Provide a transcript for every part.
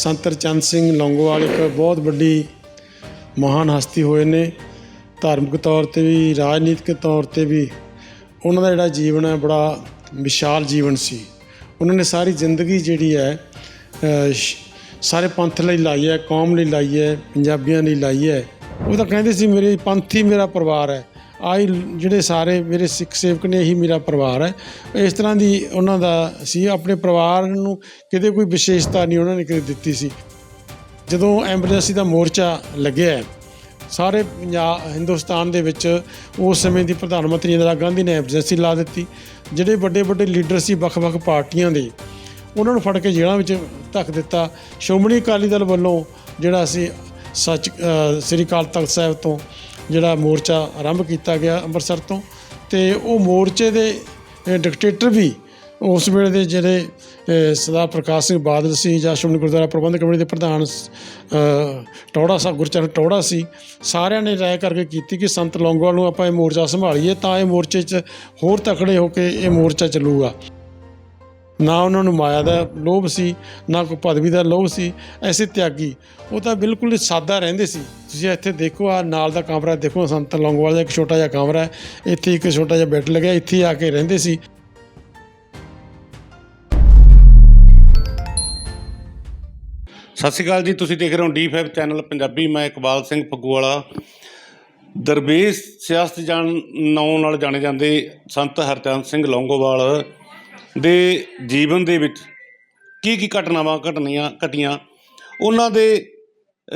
ਸੰਤ ਚੰਦ ਸਿੰਘ ਲੌਂਗੋਵਾਲ ਇੱਕ ਬਹੁਤ ਵੱਡੀ ਮਹਾਨ ਹਸਤੀ ਹੋਏ ਨੇ। ਧਾਰਮਿਕ ਤੌਰ ਤੇ ਵੀ, ਰਾਜਨੀਤਿਕ ਤੌਰ ਤੇ ਵੀ ਉਹਨਾਂ ਦਾ ਜਿਹੜਾ ਜੀਵਨ ਹੈ, ਬੜਾ ਵਿਸ਼ਾਲ ਜੀਵਨ ਸੀ। ਉਹਨਾਂ ਨੇ ਸਾਰੀ ਜ਼ਿੰਦਗੀ ਜਿਹੜੀ ਹੈ ਸਾਰੇ ਪੰਥ ਲਈ ਲਾਈ ਹੈ, ਕੌਮ ਲਈ ਲਾਈ ਹੈ, ਪੰਜਾਬੀਆਂ ਲਈ ਲਾਈ ਹੈ। ਉਹ ਤਾਂ ਕਹਿੰਦੇ ਸੀ, ਮੇਰੇ ਪੰਥ ਹੀ ਮੇਰਾ ਪਰਿਵਾਰ ਹੈ। ਆਈ ਜਿਹੜੇ ਸਾਰੇ ਮੇਰੇ ਸਿੱਖ ਸੇਵਕ ਨੇ, ਇਹੀ ਮੇਰਾ ਪਰਿਵਾਰ ਹੈ। ਇਸ ਤਰ੍ਹਾਂ ਦੀ ਉਹਨਾਂ ਦਾ ਸੀ। ਆਪਣੇ ਪਰਿਵਾਰ ਨੂੰ ਕਿਤੇ ਕੋਈ ਵਿਸ਼ੇਸ਼ਤਾ ਨਹੀਂ ਉਹਨਾਂ ਨੇ ਕਿਤੇ ਦਿੱਤੀ ਸੀ। ਜਦੋਂ ਐਮਰਜੈਂਸੀ ਦਾ ਮੋਰਚਾ ਲੱਗਿਆ ਸਾਰੇ ਪੰਜਾਬ, ਹਿੰਦੁਸਤਾਨ ਦੇ ਵਿੱਚ ਉਸ ਸਮੇਂ ਦੀ ਪ੍ਰਧਾਨ ਮੰਤਰੀ ਇੰਦਰਾ ਗਾਂਧੀ ਨੇ ਐਮਰਜੈਂਸੀ ਲਾ ਦਿੱਤੀ। ਜਿਹੜੇ ਵੱਡੇ ਵੱਡੇ ਲੀਡਰ ਸੀ ਵੱਖ-ਵੱਖ ਪਾਰਟੀਆਂ ਦੇ, ਉਹਨਾਂ ਨੂੰ ਫੜ ਕੇ ਜੇਲ੍ਹਾਂ ਵਿੱਚ ਧੱਕ ਦਿੱਤਾ। ਸ਼੍ਰੋਮਣੀ ਅਕਾਲੀ ਦਲ ਵੱਲੋਂ ਜਿਹੜਾ ਸੀ ਸੱਚ ਸ੍ਰੀ ਅਕਾਲ ਤਖਤ ਸਾਹਿਬ ਤੋਂ ਜਿਹੜਾ ਮੋਰਚਾ ਆਰੰਭ ਕੀਤਾ ਗਿਆ ਅੰਮ੍ਰਿਤਸਰ ਤੋਂ ਤੇ ਉਹ ਮੋਰਚੇ ਦੇ ਡਿਕਟੇਟਰ ਵੀ ਉਸ ਵੇਲੇ ਦੇ ਜਿਹੜੇ ਅ, ਸਰਦਾਰ ਪ੍ਰਕਾਸ਼ ਸਿੰਘ ਬਾਦਲ ਸੀ ਜਾਂ ਸ਼੍ਰੋਮਣੀ ਗੁਰਦੁਆਰਾ ਪ੍ਰਬੰਧਕ ਕਮੇਟੀ ਦੇ ਪ੍ਰਧਾਨ ਟੌੜਾ ਸਾਹਿਬ ਗੁਰਚਰਨ ਟੌੜਾ ਸੀ ਸਾਰਿਆਂ ਨੇ ਰਾਏ ਕਰਕੇ ਕੀਤੀ ਕਿ ਸੰਤ ਲੌਂਗੋਵਾਲ ਨੂੰ ਆਪਾਂ ਇਹ ਮੋਰਚਾ ਸੰਭਾਲੀਏ ਤਾਂ ਇਹ ਮੋਰਚੇ 'ਚ ਹੋਰ ਤਕੜੇ ਹੋ ਕੇ ਇਹ ਮੋਰਚਾ ਚੱਲੂਗਾ। ਨਾ ਉਹਨਾਂ ਨੂੰ ਮਾਇਆ ਦਾ ਲੋਭ ਸੀ, ਨਾ ਕੋਈ ਪਦਵੀ ਦਾ ਲੋਭ ਸੀ, ਐਸੇ ਤਿਆਗੀ। ਉਹ ਤਾਂ ਬਿਲਕੁਲ ਹੀ ਸਾਦਾ ਰਹਿੰਦੇ ਸੀ। ਤੁਸੀਂ ਇੱਥੇ ਦੇਖੋ ਆ ਨਾਲ ਦਾ ਕਮਰਾ ਦੇਖੋ, ਸੰਤ ਲੌਂਗੋਵਾਲ ਦਾ ਇੱਕ ਛੋਟਾ ਜਿਹਾ ਕਮਰਾ ਹੈ। ਇੱਥੇ ਇੱਕ ਛੋਟਾ ਜਿਹਾ ਬੈੱਡ ਲੱਗਿਆ, ਇੱਥੇ ਆ ਕੇ ਰਹਿੰਦੇ ਸੀ। ਸਤਿ ਸ਼੍ਰੀ ਅਕਾਲ ਜੀ, ਤੁਸੀਂ ਦੇਖ ਰਹੇ ਹੋ ਡੀ5 ਚੈਨਲ ਪੰਜਾਬੀ। ਮੈਂ ਇਕਬਾਲ ਸਿੰਘ ਫੱਗੂਵਾਲਾ ਦਰਵੇਸ਼ ਸਿਆਸਤ ਜਾਣ ਨਾਂ ਨਾਲ ਜਾਣੇ ਜਾਂਦੇ ਸੰਤ ਹਰਚੰਦ ਸਿੰਘ ਲੌਂਗੋਵਾਲ। ਦੇ ਜੀਵਨ ਦੇ ਵਿੱਚ ਕੀ ਕੀ ਘਟਨਾਵਾਂ ਘਟਨੀਆਂ ਘਟੀਆਂ ਉਹਨਾਂ ਦੇ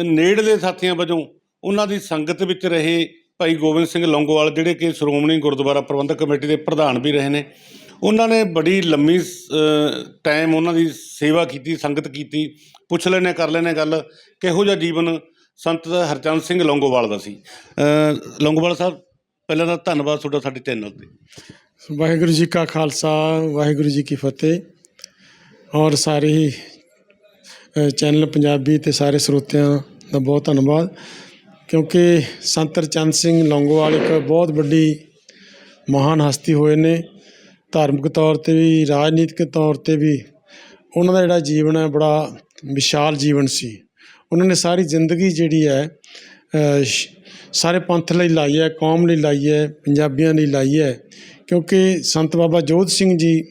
ਨੇੜਲੇ ਸਾਥੀਆਂ ਵਜੋਂ ਉਹਨਾਂ ਦੀ ਸੰਗਤ ਵਿੱਚ ਰਹੇ ਭਾਈ ਗੋਬਿੰਦ ਸਿੰਘ ਲੌਂਗੋਵਾਲ ਜਿਹੜੇ ਕਿ ਸ਼੍ਰੋਮਣੀ ਗੁਰਦੁਆਰਾ ਪ੍ਰਬੰਧਕ ਕਮੇਟੀ ਦੇ ਪ੍ਰਧਾਨ ਵੀ ਰਹੇ ਨੇ ਉਹਨਾਂ ਨੇ ਬੜੀ ਲੰਮੀ ਟਾਈਮ ਉਹਨਾਂ ਦੀ ਸੇਵਾ ਕੀਤੀ ਸੰਗਤ ਕੀਤੀ ਪੁੱਛ ਲੈਣੇ ਕਰ ਲੈਣੇ ਗੱਲ ਕਿਹੋ ਜਿਹਾ ਜੀਵਨ ਸੰਤ ਹਰਚੰਦ ਸਿੰਘ ਲੌਂਗੋਵਾਲ ਦਾ ਸੀ। ਅ, ਲੌਂਗੋਵਾਲ ਸਾਹਿਬ ਪਹਿਲਾਂ ਤਾਂ ਧੰਨਵਾਦ ਤੁਹਾਡਾ ਸਾਡੇ ਚੈਨਲ ਤੇ। ਵਾਹਿਗੁਰੂ ਜੀ ਕਾ ਖਾਲਸਾ, ਵਾਹਿਗੁਰੂ ਜੀ ਕੀ ਫਤਿਹ। ਔਰ ਸਾਰੇ ਹੀ ਚੈਨਲ ਪੰਜਾਬੀ ਤੇ ਸਾਰੇ ਸਰੋਤਿਆਂ ਦਾ ਬਹੁਤ ਧੰਨਵਾਦ। ਕਿਉਂਕਿ ਸੰਤ ਚੰਦ ਸਿੰਘ ਲੌਂਗੋਵਾਲ ਇੱਕ ਬਹੁਤ ਵੱਡੀ ਮਹਾਨ ਹਸਤੀ ਹੋਏ ਨੇ। ਧਾਰਮਿਕ ਤੌਰ ਤੇ ਵੀ, ਰਾਜਨੀਤਿਕ ਤੌਰ ਤੇ ਵੀ ਉਹਨਾਂ ਦਾ ਜਿਹੜਾ ਜੀਵਨ ਹੈ, ਬੜਾ ਵਿਸ਼ਾਲ ਜੀਵਨ ਸੀ। ਉਹਨਾਂ ਨੇ ਸਾਰੀ ਜ਼ਿੰਦਗੀ ਜਿਹੜੀ ਹੈ ਸਾਰੇ ਪੰਥ ਲਈ ਲਾਈ ਹੈ, ਕੌਮ ਲਈ ਲਾਈ ਹੈ, ਪੰਜਾਬੀਆਂ ਲਈ ਲਾਈ ਹੈ। ਕਿਉਂਕਿ ਸੰਤ ਬਾਬਾ ਜੋਧ ਸਿੰਘ ਜੀ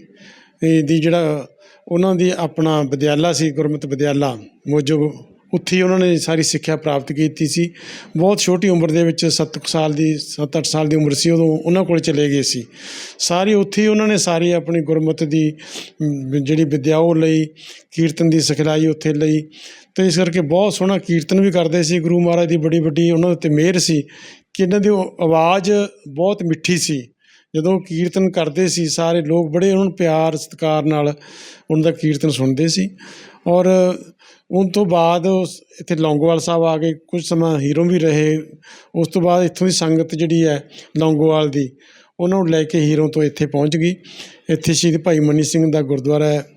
ਦੀ ਜਿਹੜਾ ਉਹਨਾਂ ਦੀ ਆਪਣਾ ਵਿਦਿਆਲਾ ਸੀ, ਗੁਰਮਤਿ ਵਿਦਿਆਲਾ ਮੋਜੋ ਉੱਥੇ ਹੀ ਉਹਨਾਂ ਨੇ ਸਾਰੀ ਸਿੱਖਿਆ ਪ੍ਰਾਪਤ ਕੀਤੀ ਸੀ। ਬਹੁਤ ਛੋਟੀ ਉਮਰ ਦੇ ਵਿੱਚ 7 ਸਾਲ ਦੀ 7-8 ਸਾਲ ਦੀ ਉਮਰ ਸੀ, ਉਦੋਂ ਉਹਨਾਂ ਕੋਲ ਚਲੇ ਗਏ ਸੀ। ਸਾਰੀ ਉੱਥੇ ਹੀ ਉਹਨਾਂ ਨੇ ਸਾਰੀ ਆਪਣੀ ਗੁਰਮਤਿ ਦੀ ਜਿਹੜੀ ਵਿਦਿਆ ਉਹ ਲਈ, ਕੀਰਤਨ ਦੀ ਸਿਖਲਾਈ ਉੱਥੇ ਲਈ। ਤੇ ਇਸ ਕਰਕੇ ਬਹੁਤ ਸੋਹਣਾ ਕੀਰਤਨ ਵੀ ਕਰਦੇ ਸੀ। ਗੁਰੂ ਮਹਾਰਾਜ ਦੀ ਬੜੀ ਵੱਡੀ ਉਹਨਾਂ ਉੱਤੇ ਮਿਹਰ ਸੀ ਕਿ ਇਹਨਾਂ ਦੀ ਉਹ ਆਵਾਜ਼ ਬਹੁਤ ਮਿੱਠੀ ਸੀ। ਜਦੋਂ ਕੀਰਤਨ ਕਰਦੇ ਸੀ, ਸਾਰੇ ਲੋਕ ਬੜੇ ਉਹਨਾਂ ਨੂੰ ਪਿਆਰ, ਸਤਿਕਾਰ ਨਾਲ ਉਹਨਾਂ ਦਾ ਕੀਰਤਨ ਸੁਣਦੇ ਸੀ। ਔਰ ਉਸ ਤੋਂ ਬਾਅਦ ਉਸ- ਇੱਥੇ ਲੌਂਗੋਵਾਲ ਸਾਹਿਬ ਆ ਗਏ ਕੁਝ ਸਮਾਂ ਹੀਰੋ ਵੀ ਰਹੇ। ਉਸ ਤੋਂ ਬਾਅਦ ਇੱਥੋਂ ਦੀ ਸੰਗਤ ਜਿਹੜੀ ਹੈ ਲੌਂਗੋਵਾਲ ਦੀ, ਉਹਨਾਂ ਨੂੰ ਲੈ ਕੇ ਹੀਰੋ ਤੋਂ ਇੱਥੇ ਪਹੁੰਚ ਗਈ। ਇੱਥੇ ਸ਼ਹੀਦ ਭਾਈ ਮਨੀ ਸਿੰਘ ਦਾ ਗੁਰਦੁਆਰਾ ਹੈ,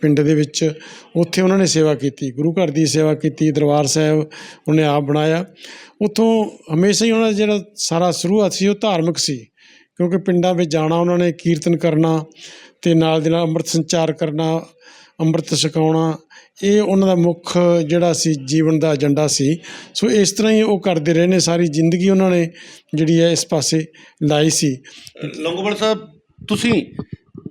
ਪਿੰਡ ਦੇ ਵਿੱਚ। ਉੱਥੇ ਉਹਨਾਂ ਨੇ ਸੇਵਾ ਕੀਤੀ। ਗੁਰੂ ਘਰ ਦੀ ਸੇਵਾ ਕੀਤੀ, ਦਰਬਾਰ ਸਾਹਿਬ ਉਹਨੇ ਆਪ ਬਣਾਇਆ। ਉੱਥੋਂ ਹਮੇਸ਼ਾ ਹੀ ਉਹਨਾਂ ਦਾ ਜਿਹੜਾ ਸਾਰਾ ਸ਼ੁਰੂਆਤ ਸੀ, ਉਹ ਧਾਰਮਿਕ ਸੀ। ਕਿਉਂਕਿ ਪਿੰਡਾਂ ਵਿੱਚ ਜਾਣਾ ਉਹਨਾਂ ਨੇ ਕੀਰਤਨ ਕਰਨਾ ਤੇ ਨਾਲ ਦੇ ਨਾਲ ਅੰਮ੍ਰਿਤ ਸੰਚਾਰ ਕਰਨਾ ਅੰਮ੍ਰਿਤ ਛਕਾਉਣਾ ਇਹ ਉਹਨਾਂ ਦਾ ਮੁੱਖ ਜਿਹੜਾ ਸੀ ਜੀਵਨ ਦਾ ਏਜੰਡਾ ਸੀ। ਸੋ ਇਸ ਤਰ੍ਹਾਂ ਹੀ ਉਹ ਕਰਦੇ ਰਹੇ ਨੇ ਸਾਰੀ ਜ਼ਿੰਦਗੀ ਉਹਨਾਂ ਨੇ ਜਿਹੜੀ ਹੈ ਇਸ ਪਾਸੇ ਲਾਈ ਸੀ। ਲੌਂਗੋਵਾਲ ਸਾਹਿਬ ਤੁਸੀਂ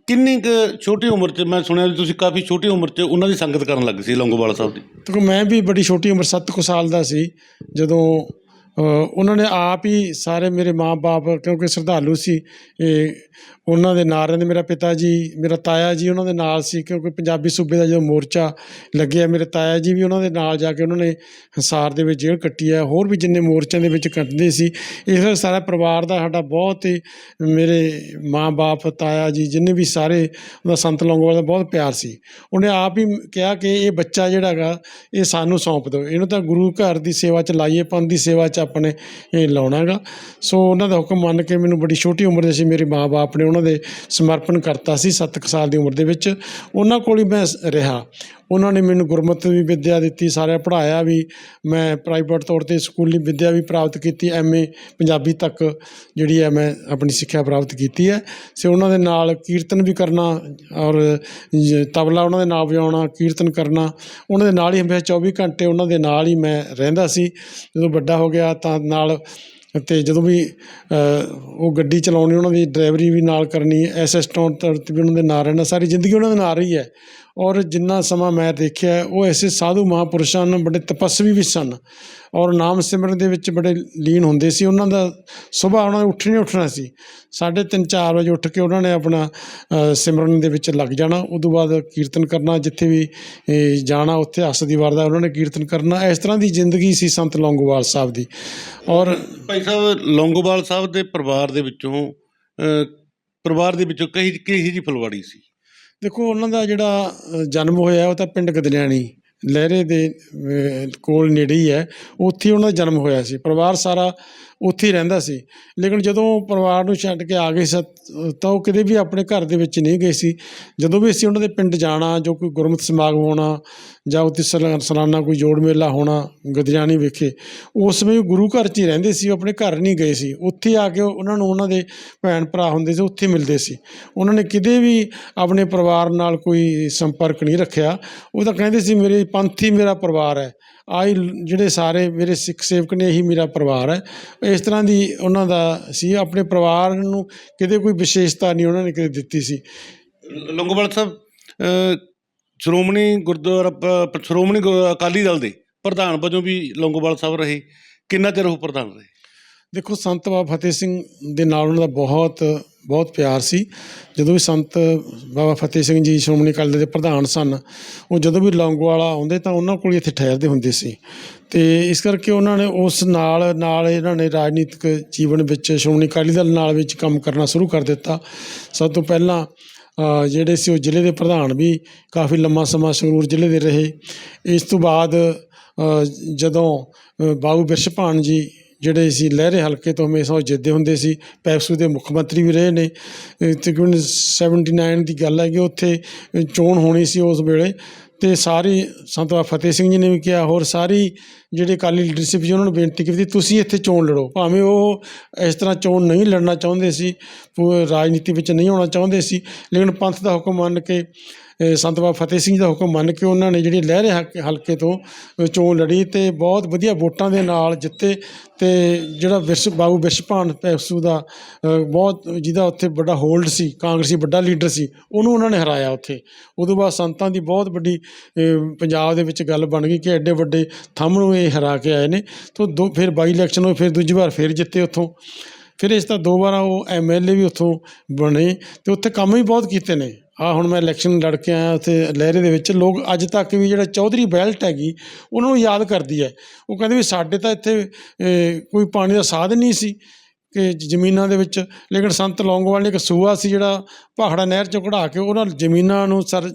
ਕਿੰਨੀ ਕੁ ਛੋਟੀ ਉਮਰ 'ਚ ਮੈਂ ਸੁਣਿਆ ਤੁਸੀਂ ਕਾਫੀ ਛੋਟੀ ਉਮਰ 'ਚ ਉਹਨਾਂ ਦੀ ਸੰਗਤ ਕਰਨ ਲੱਗੇ ਸੀ ਲੌਂਗੋਵਾਲ ਸਾਹਿਬ ਦੀ। ਕਿਉਂਕਿ ਮੈਂ ਵੀ ਬੜੀ ਛੋਟੀ ਉਮਰ 7 ਕੁ ਸਾਲ ਦਾ ਸੀ ਜਦੋਂ ਉਹਨਾਂ ਨੇ ਆਪ ਹੀ ਸਾਰੇ ਮੇਰੇ ਮਾਪੇ ਕਿਉਂਕਿ ਸ਼ਰਧਾਲੂ ਸੀ, ਇਹ ਉਹਨਾਂ ਦੇ ਨਾਲ ਰਹਿੰਦੇ ਮੇਰਾ ਪਿਤਾ ਜੀ, ਮੇਰਾ ਤਾਇਆ ਜੀ ਉਹਨਾਂ ਦੇ ਨਾਲ ਸੀ, ਕਿਉਂਕਿ ਪੰਜਾਬੀ ਸੂਬੇ ਦਾ ਜਦੋਂ ਮੋਰਚਾ ਲੱਗਿਆ, ਮੇਰੇ ਤਾਇਆ ਜੀ ਵੀ ਉਹਨਾਂ ਦੇ ਨਾਲ ਜਾ ਕੇ ਉਹਨਾਂ ਨੇ ਹਸਾਰ ਦੇ ਵਿੱਚ ਜੇਲ੍ਹ ਕੱਟੀ ਹੈ, ਹੋਰ ਵੀ ਜਿੰਨੇ ਮੋਰਚਿਆਂ ਦੇ ਵਿੱਚ ਕੱਟਦੇ ਸੀ, ਇਸ ਕਰਕੇ ਸਾਰਾ ਪਰਿਵਾਰ ਦਾ ਸਾਡਾ ਬਹੁਤ ਹੀ ਮੇਰੇ ਮਾਂ-ਬਾਪ, ਤਾਇਆ ਜੀ, ਜਿੰਨੇ ਵੀ ਸਾਰੇ ਉਹਦਾ ਸੰਤ ਲੌਂਗੋਵਾਲ ਦਾ ਬਹੁਤ ਪਿਆਰ ਸੀ। ਉਹਨੇ ਆਪ ਹੀ ਕਿਹਾ ਕਿ ਇਹ ਬੱਚਾ ਜਿਹੜਾ ਹੈਗਾ, ਇਹ ਸਾਨੂੰ ਸੌਂਪ ਦਿਓ। ਇਹਨੂੰ ਤਾਂ ਗੁਰੂ ਘਰ ਦੀ ਸੇਵਾ ਚ ਲਾਈਏ, ਪੰਥ ਦੀ ਸੇਵਾ ਚ ਆਪਣੇ, ਇਹ ਲਾਉਣਾ ਹੈਗਾ ਸੋ ਉਹਨਾਂ ਦਾ ਹੁਕਮ ਮੰਨ ਕੇ ਮੈਨੂੰ ਬੜੀ ਛੋਟੀ ਉਮਰ ਦੇ ਸੀ। ਮੇਰੇ ਮਾਂ-ਬਾਪ ਨੇ ਉਹਨਾਂ ਦੇ ਸਮਰਪਣ ਕਰਤਾ ਸੀ 7 ਸਾਲ ਦੀ ਉਮਰ ਦੇ ਵਿੱਚ। ਉਹਨਾਂ ਕੋਲ ਹੀ ਮੈਂ ਰਿਹਾ। ਉਹਨਾਂ ਨੇ ਮੈਨੂੰ ਗੁਰਮਤਿ ਵੀ ਵਿੱਦਿਆ ਦਿੱਤੀ ਸਾਰਾ ਪੜ੍ਹਾਇਆ ਵੀ, ਮੈਂ ਪ੍ਰਾਈਵੇਟ ਤੌਰ ਤੇ ਸਕੂਲੀ ਵਿੱਦਿਆ ਵੀ ਪ੍ਰਾਪਤ ਕੀਤੀ ਐਮਏ ਪੰਜਾਬੀ ਤੱਕ ਜਿਹੜੀ ਹੈ ਮੈਂ ਆਪਣੀ ਸਿੱਖਿਆ ਪ੍ਰਾਪਤ ਕੀਤੀ ਹੈ। ਸੋ ਉਹਨਾਂ ਦੇ ਨਾਲ ਕੀਰਤਨ ਵੀ ਕਰਨਾ ਔਰ ਤਬਲਾ ਉਹਨਾਂ ਦੇ ਨਾਲ ਵਜਾਉਣਾ, ਕੀਰਤਨ ਕਰਨਾ, ਉਹਨਾਂ ਦੇ ਨਾਲ ਹੀ ਹਮੇਸ਼ਾ 24 ਘੰਟੇ ਉਹਨਾਂ ਦੇ ਨਾਲ ਹੀ ਮੈਂ ਰਹਿੰਦਾ ਸੀ। ਜਦੋਂ ਵੱਡਾ ਹੋ ਗਿਆ ਤਾਂ ਨਾਲ ਅਤੇ ਜਦੋਂ ਵੀ ਉਹ ਗੱਡੀ ਚਲਾਉਣੀ, ਉਹਨਾਂ ਦੀ ਡਰਾਈਵਰੀ ਵੀ ਨਾਲ ਕਰਨੀ ਐਸਿਸਟੈਂਟ ਤੌਰ ਤੇ ਵੀ ਉਹਨਾਂ ਦੇ ਨਾਲ ਰਹਿਣਾ, ਸਾਰੀ ਜ਼ਿੰਦਗੀ ਉਹਨਾਂ ਦੇ ਨਾਲ ਰਹੀ ਹੈ। ਔਰ ਜਿੰਨਾ ਸਮਾਂ ਮੈਂ ਦੇਖਿਆ ਉਹ ਐਸੇ ਸਾਧੂ ਮਹਾਂਪੁਰਸ਼ਾਂ ਹਨ ਬੜੇ ਤਪਸਵੀ ਵੀ ਸਨ ਔਰ ਨਾਮ ਸਿਮਰਨ ਦੇ ਵਿੱਚ ਬੜੇ ਲੀਨ ਹੁੰਦੇ ਸੀ। ਉਹਨਾਂ ਦਾ ਸੁਬਾਹ ਉਹਨਾਂ ਨੇ ਉੱਠਣਾ ਹੀ ਉੱਠਣਾ ਸੀ। ਸਾਢੇ ਤਿੰਨ ਚਾਰ ਵਜੇ ਉੱਠ ਕੇ ਉਹਨਾਂ ਨੇ ਆਪਣਾ ਸਿਮਰਨ ਦੇ ਵਿੱਚ ਲੱਗ ਜਾਣਾ। ਉਦੋਂ ਬਾਅਦ ਕੀਰਤਨ ਕਰਨਾ, ਜਿੱਥੇ ਵੀ ਜਾਣਾ, ਉੱਥੇ ਹੱਸ ਦੀ ਵਾਰ ਦਾ ਉਹਨਾਂ ਨੇ ਕੀਰਤਨ ਕਰਨਾ। ਇਸ ਤਰ੍ਹਾਂ ਦੀ ਜ਼ਿੰਦਗੀ ਸੀ ਸੰਤ ਲੌਂਗੋਵਾਲ ਸਾਹਿਬ ਦੀ। ਔਰ ਭਾਈ ਸਾਹਿਬ, ਲੌਂਗੋਵਾਲ ਸਾਹਿਬ ਦੇ ਪਰਿਵਾਰ ਦੇ ਵਿੱਚੋਂ ਪਰਿਵਾਰ ਦੇ ਵਿੱਚੋਂ ਕਹੀ ਕਹੀ ਜੀ ਫਲਵਾੜੀ ਸੀ। ਦੇਖੋ, ਉਹਨਾਂ ਦਾ ਜਿਹੜਾ ਜਨਮ ਹੋਇਆ ਉਹ ਤਾਂ ਪਿੰਡ ਗਦਨਿਆਣੀ, ਲਹਿਰੇ ਦੇ ਕੋਲ ਨੇੜੇ ਹੀ ਹੈ। ਉੱਥੇ ਉਹਨਾਂ ਦਾ ਜਨਮ ਹੋਇਆ ਸੀ। ਪਰਿਵਾਰ ਸਾਰਾ ਉੱਥੇ ਹੀ ਰਹਿੰਦਾ ਸੀ। ਲੇਕਿਨ ਜਦੋਂ ਪਰਿਵਾਰ ਨੂੰ ਛੱਡ ਕੇ ਆ ਗਏ ਸੀ, ਤਾਂ ਉਹ ਕਿਤੇ ਵੀ ਆਪਣੇ ਘਰ ਦੇ ਵਿੱਚ ਨਹੀਂ ਗਏ ਸੀ। ਜਦੋਂ ਵੀ ਅਸੀਂ ਉਹਨਾਂ ਦੇ ਪਿੰਡ ਜਾਣਾ, ਜੋ ਕੋਈ ਗੁਰਮਤਿ ਸਮਾਗਮ ਹੋਣਾ ਜਾਂ ਉੱਥੇ ਸਲਾ- ਸਾਲਾਨਾ ਕੋਈ ਜੋੜ ਮੇਲਾ ਹੋਣਾ ਗਦਨਿਆਣੀ ਵਿਖੇ, ਉਸ ਸਮੇਂ ਉਹ ਗੁਰੂ ਘਰ 'ਚ ਹੀ ਰਹਿੰਦੇ ਸੀ, ਉਹ ਆਪਣੇ ਘਰ ਨਹੀਂ ਗਏ ਸੀ। ਉੱਥੇ ਆ ਕੇ ਉਹਨਾਂ ਨੂੰ ਉਹਨਾਂ ਦੇ ਭੈਣ ਭਰਾ ਹੁੰਦੇ ਸੀ, ਉੱਥੇ ਮਿਲਦੇ ਸੀ। ਉਹਨਾਂ ਨੇ ਕਿਤੇ ਵੀ ਆਪਣੇ ਪਰਿਵਾਰ ਨਾਲ ਕੋਈ ਸੰਪਰਕ ਨਹੀਂ ਰੱਖਿਆ। ਉਹ ਤਾਂ ਕਹਿੰਦੇ ਸੀ, ਮੇਰੇ ਪੰਥੀ ਮੇਰਾ ਪਰਿਵਾਰ ਹੈ। ਆਈ ਜਿਹੜੇ ਸਾਰੇ ਮੇਰੇ ਸਿੱਖ ਸੇਵਕ ਨੇ, ਇਹੀ ਮੇਰਾ ਪਰਿਵਾਰ ਹੈ। ਇਸ ਤਰ੍ਹਾਂ ਦੀ ਉਹਨਾਂ ਦਾ ਸੀ। ਆਪਣੇ ਪਰਿਵਾਰ ਨੂੰ ਕਿਤੇ ਕੋਈ ਵਿਸ਼ੇਸ਼ਤਾ ਨਹੀਂ ਉਹਨਾਂ ਨੇ ਕਦੇ ਦਿੱਤੀ ਸੀ। ਲੌਂਗੋਵਾਲ ਸਾਹਿਬ ਸ਼੍ਰੋਮਣੀ ਗੁਰਦੁਆਰਾ ਸ਼੍ਰੋਮਣੀ ਗੁਰ- ਅਕਾਲੀ ਦਲ ਦੇ ਪ੍ਰਧਾਨ ਵਜੋਂ ਵੀ ਲੌਂਗੋਵਾਲ ਸਾਹਿਬ ਰਹੇ। ਕਿੰਨਾ ਚਿਰ ਉਹ ਪ੍ਰਧਾਨ ਰਹੇ? ਦੇਖੋ ਸੰਤ ਬਾਬਾ ਫਤਿਹ ਸਿੰਘ ਦੇ ਨਾਲ ਉਹਨਾਂ ਦਾ ਬਹੁਤ ਬਹੁਤ ਪਿਆਰ ਸੀ। ਜਦੋਂ ਵੀ ਸੰਤ ਬਾਬਾ ਫਤਿਹ ਸਿੰਘ ਜੀ ਸ਼੍ਰੋਮਣੀ ਅਕਾਲੀ ਦਲ ਦੇ ਪ੍ਰਧਾਨ ਸਨ ਉਹ ਜਦੋਂ ਵੀ ਲੌਂਗੋਵਾਲਾ ਆਉਂਦੇ ਤਾਂ ਉਹਨਾਂ ਕੋਲ ਹੀ ਇੱਥੇ ਠਹਿਰਦੇ ਹੁੰਦੇ ਸੀ। ਤੇ ਇਸ ਕਰਕੇ ਉਹਨਾਂ ਨੇ ਉਸ ਨਾਲ ਨਾਲ ਇਹਨਾਂ ਨੇ ਰਾਜਨੀਤਿਕ ਜੀਵਨ ਵਿੱਚ ਸ਼੍ਰੋਮਣੀ ਅਕਾਲੀ ਦਲ ਨਾਲ ਵਿੱਚ ਕੰਮ ਕਰਨਾ ਸ਼ੁਰੂ ਕਰ ਦਿੱਤਾ। ਸਭ ਤੋਂ ਪਹਿਲਾਂ ਜਿਹੜੇ ਸੀ ਉਹ ਜ਼ਿਲ੍ਹੇ ਦੇ ਪ੍ਰਧਾਨ ਵੀ ਕਾਫੀ ਲੰਮਾ ਸਮਾਂ ਸੰਗਰੂਰ ਜ਼ਿਲ੍ਹੇ ਦੇ ਰਹੇ। ਇਸ ਤੋਂ ਬਾਅਦ ਜਦੋਂ ਅ, ਬਾਬੂ ਬਿਰਸ਼ਪਾਨ ਜੀ ਜਿਹੜੇ ਸੀ ਲਹਿਰੇ ਹਲਕੇ ਤੋਂ ਹਮੇਸ਼ਾ ਉਹ ਜਿੱਤਦੇ ਹੁੰਦੇ ਸੀ। ਪੈਪਸੂ ਦੇ ਮੁੱਖ ਮੰਤਰੀ ਵੀ ਰਹੇ ਨੇ। ਅ, ਤਕਰੀਬਨ 79 ਦੀ ਗੱਲ ਹੈ ਕਿ ਉੱਥੇ ਚੋਣ ਹੋਣੀ ਸੀ ਉਸ ਵੇਲੇ। ਤੇ ਸਾਰੀ ਸੰਤ ਫਤਿਹ ਸਿੰਘ ਜੀ ਨੇ ਵੀ ਕਿਹਾ ਹੋਰ ਸਾਰੀ ਜਿਹੜੇ ਅਕਾਲੀ ਲੀਡਰਸ਼ਿਪ ਜੀ ਉਹਨਾਂ ਨੂੰ ਬੇਨਤੀ ਕੀਤੀ ਤੁਸੀਂ ਇੱਥੇ ਚੋਣ ਲੜੋ। ਭਾਵੇਂ ਉਹ ਇਸ ਤਰ੍ਹਾਂ ਚੋਣ ਨਹੀਂ ਲੜਨਾ ਚਾਹੁੰਦੇ ਸੀ ਪੂ- ਰਾਜਨੀਤੀ ਵਿੱਚ ਨਹੀਂ ਆਉਣਾ ਚਾਹੁੰਦੇ ਸੀ ਲੇਕਿਨ ਪੰਥ ਦਾ ਹੁਕਮ ਮੰਨ ਕੇ ਸੰਤ ਬਾਬਾ ਫਤਿਹ ਸਿੰਘ ਦਾ ਹੁਕਮ ਮੰਨ ਕੇ ਉਹਨਾਂ ਨੇ ਜਿਹੜੀ ਲਹਿਰੇ ਹਲਕੇ- ਹਲਕੇ ਤੋਂ ਚੋਣ ਲੜੀ ਤੇ ਬਹੁਤ ਵਧੀਆ ਵੋਟਾਂ ਦੇ ਨਾਲ ਜਿੱਤੇ ਤੇ ਜਿਹੜਾ ਵਿਰਸ ਬਾਬੂ ਵਿਸ਼ਪਾਨ ਪੈਸੂ ਦਾ ਬਹੁਤ ਜਿਹਦਾ ਉੱਥੇ ਵੱਡਾ ਹੋਲਡ ਸੀ, ਕਾਂਗਰਸੀ ਵੱਡਾ ਲੀਡਰ ਸੀ, ਉਹਨੂੰ ਉਹਨਾਂ ਨੇ ਹਰਾਇਆ ਉੱਥੇ। ਉਦੋਂ ਬਾਅਦ ਸੰਤਾਂ ਦੀ ਬਹੁਤ ਵੱਡੀ ਪੰਜਾਬ ਦੇ ਵਿੱਚ ਗੱਲ ਬਣ ਗਈ ਕਿ ਐਡੇ ਵੱਡੇ ਥੰਮ ਨੂੰ ਇਹ ਹਰਾ ਕੇ ਆਏ ਨੇ, ਤੋਂ ਦੋ ਫਿਰ ਬਾਈ ਇਲੈਕਸ਼ਨ ਹੋਏ, ਫਿਰ ਦੂਜੀ ਵਾਰ ਫਿਰ ਜਿੱਤੇ ਉੱਥੋਂ। ਫਿਰ ਇਸ ਤਰ੍ਹਾਂ ਦੋ ਵਾਰ ਉਹ ਐਮਐਲਏ ਵੀ ਉੱਥੋਂ ਬਣੇ ਤੇ ਉੱਥੇ ਕੰਮ ਵੀ ਬਹੁਤ ਕੀਤੇ ਨੇ। ਆ ਹੁਣ ਮੈਂ ਇਲੈਕਸ਼ਨ ਲੜ ਕੇ ਆਇਆ ਉੱਥੇ ਲਹਿਰੇ ਦੇ ਵਿੱਚ। ਲੋਕ ਅੱਜ ਤੱਕ ਵੀ ਜਿਹੜਾ ਚੌਧਰੀ ਬੈਲਟ ਹੈਗੀ, ਉਹਨਾਂ ਨੂੰ ਯਾਦ ਕਰਦੀ ਹੈ। ਉਹ ਕਹਿੰਦੇ ਵੀ ਸਾਡੇ ਤਾਂ ਇੱਥੇ ਕੋਈ ਪਾਣੀ ਦਾ ਸਾਧਨ ਨਹੀਂ ਸੀ ਕਿ ਜ਼ਮੀਨਾਂ ਦੇ ਵਿੱਚ। ਲੇਕਿਨ ਸੰਤ ਲੌਂਗੋਵਾਲ ਨੇ ਇੱਕ ਸੂਆ ਸੀ ਜਿਹੜਾ ਭਾਖੜਾ ਨਹਿਰ ਚੋਂ ਕਢਾ ਕੇ ਉਹਨਾਂ ਜ਼ਮੀਨਾਂ ਨੂੰ ਸਰ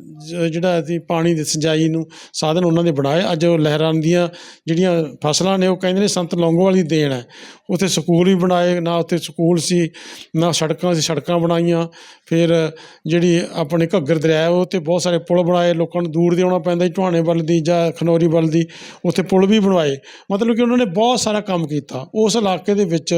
ਜਿਹੜਾ ਸੀ ਪਾਣੀ ਦੀ ਸਿੰਜਾਈ ਨੂੰ ਸਾਧਨ ਉਹਨਾਂ ਦੇ ਬਣਾਏ। ਅੱਜ ਉਹ ਲਹਿਰਾਂ ਦੀਆਂ ਜਿਹੜੀਆਂ ਫਸਲਾਂ ਨੇ, ਉਹ ਕਹਿੰਦੇ ਨੇ ਸੰਤ ਲੌਂਗੋਵਾਲ ਦੀ ਦੇਣ ਹੈ। ਉੱਥੇ ਸਕੂਲ ਵੀ ਬਣਾਏ ਨਾ ਉੱਥੇ ਸਕੂਲ ਸੀ ਨਾ ਸੜਕਾਂ ਸੀ ਸੜਕਾਂ ਬਣਾਈਆਂ। ਫਿਰ ਜਿਹੜੀ ਆਪਣੇ ਘੱਗਰ ਦਰਿਆ ਹੈ, ਉਹ ਤੇ ਬਹੁਤ ਸਾਰੇ ਪੁਲ ਬਣਾਏ ਲੋਕਾਂ ਨੂੰ ਦੂਰ ਦੇ ਆਉਣਾ ਪੈਂਦਾ ਸੀ ਢੁਆਣੇ ਵੱਲ ਦੀ ਜਾਂ ਖਨੌਰੀ ਵੱਲ ਦੀ ਉੱਥੇ ਪੁਲ ਵੀ ਬਣਵਾਏ। ਮਤਲਬ ਕਿ ਉਹਨਾਂ ਨੇ ਬਹੁਤ ਸਾਰਾ ਕੰਮ ਕੀਤਾ। ਉਸ ਇਲਾਕੇ ਦੇ ਵਿੱਚ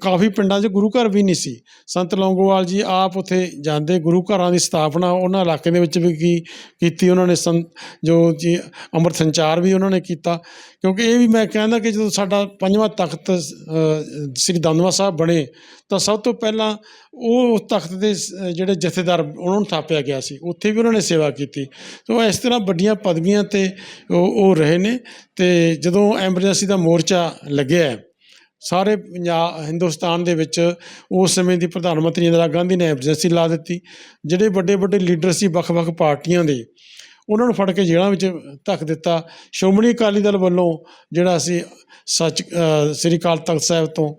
ਕਾਫੀ ਪਿੰਡਾਂ 'ਚ ਗੁਰੂ ਘਰ ਵੀ ਨਹੀਂ ਸੀ। ਸੰਤ ਲੌਂਗੋਵਾਲ ਜੀ ਆਪ ਉੱਥੇ ਜਾਂਦੇ ਗੁਰੂ ਘਰਾਂ ਦੀ ਸਥਾਪਨਾ ਉਹਨਾਂ ਇਲਾਕੇ ਦੇ ਵਿੱਚ ਵੀ ਕੀ ਕੀਤੀ ਉਹਨਾਂ ਨੇ ਸੰਤ ਜੋ ਜੀ ਅੰਮ੍ਰਿਤ ਸੰਚਾਰ ਵੀ ਉਹਨਾਂ ਨੇ ਕੀਤਾ। ਕਿਉਂਕਿ ਇਹ ਵੀ ਮੈਂ ਕਹਿੰਦਾ ਕਿ ਜਦੋਂ ਸਾਡਾ ਪੰਜਵਾਂ ਤਖਤ ਸ੍ਰੀ ਦਮਦਮਾ ਸਾਹਿਬ ਬਣੇ, ਤਾਂ ਸਭ ਤੋਂ ਪਹਿਲਾਂ ਉਹ ਤਖਤ ਦੇ ਜਿਹੜੇ ਜਥੇਦਾਰ ਉਹਨਾਂ ਨੂੰ ਥਾਪਿਆ ਗਿਆ ਸੀ, ਉੱਥੇ ਵੀ ਉਹਨਾਂ ਨੇ ਸੇਵਾ ਕੀਤੀ। ਸੋ ਇਸ ਤਰ੍ਹਾਂ ਵੱਡੀਆਂ ਪਦਵੀਆਂ ਤੇ ਉਹ ਉਹ ਰਹੇ ਨੇ ਤੇ ਜਦੋਂ ਐਮਰਜੈਂਸੀ ਦਾ ਮੋਰਚਾ ਲੱਗਿਆ, ਸਾਰੇ ਪੰਜਾਬ, ਹਿੰਦੁਸਤਾਨ ਦੇ ਵਿੱਚ ਉਸ ਸਮੇਂ ਦੀ ਪ੍ਰਧਾਨ ਮੰਤਰੀ ਇੰਦਰਾ ਗਾਂਧੀ ਨੇ ਐਮਰਜੈਂਸੀ ਲਾ ਦਿੱਤੀ, ਜਿਹੜੇ ਵੱਡੇ ਵੱਡੇ ਲੀਡਰ ਸੀ ਵੱਖ-ਵੱਖ ਪਾਰਟੀਆਂ ਦੇ ਉਹਨਾਂ ਨੂੰ ਫੜ ਕੇ ਜੇਲ੍ਹਾਂ ਵਿੱਚ ਧੱਕ ਦਿੱਤਾ। ਸ਼੍ਰੋਮਣੀ ਅਕਾਲੀ ਦਲ ਵੱਲੋਂ ਜਿਹੜਾ ਅਸੀਂ ਸੱਚ ਸ੍ਰੀ ਅਕਾਲ ਤਖਤ ਸਾਹਿਬ ਤੋਂ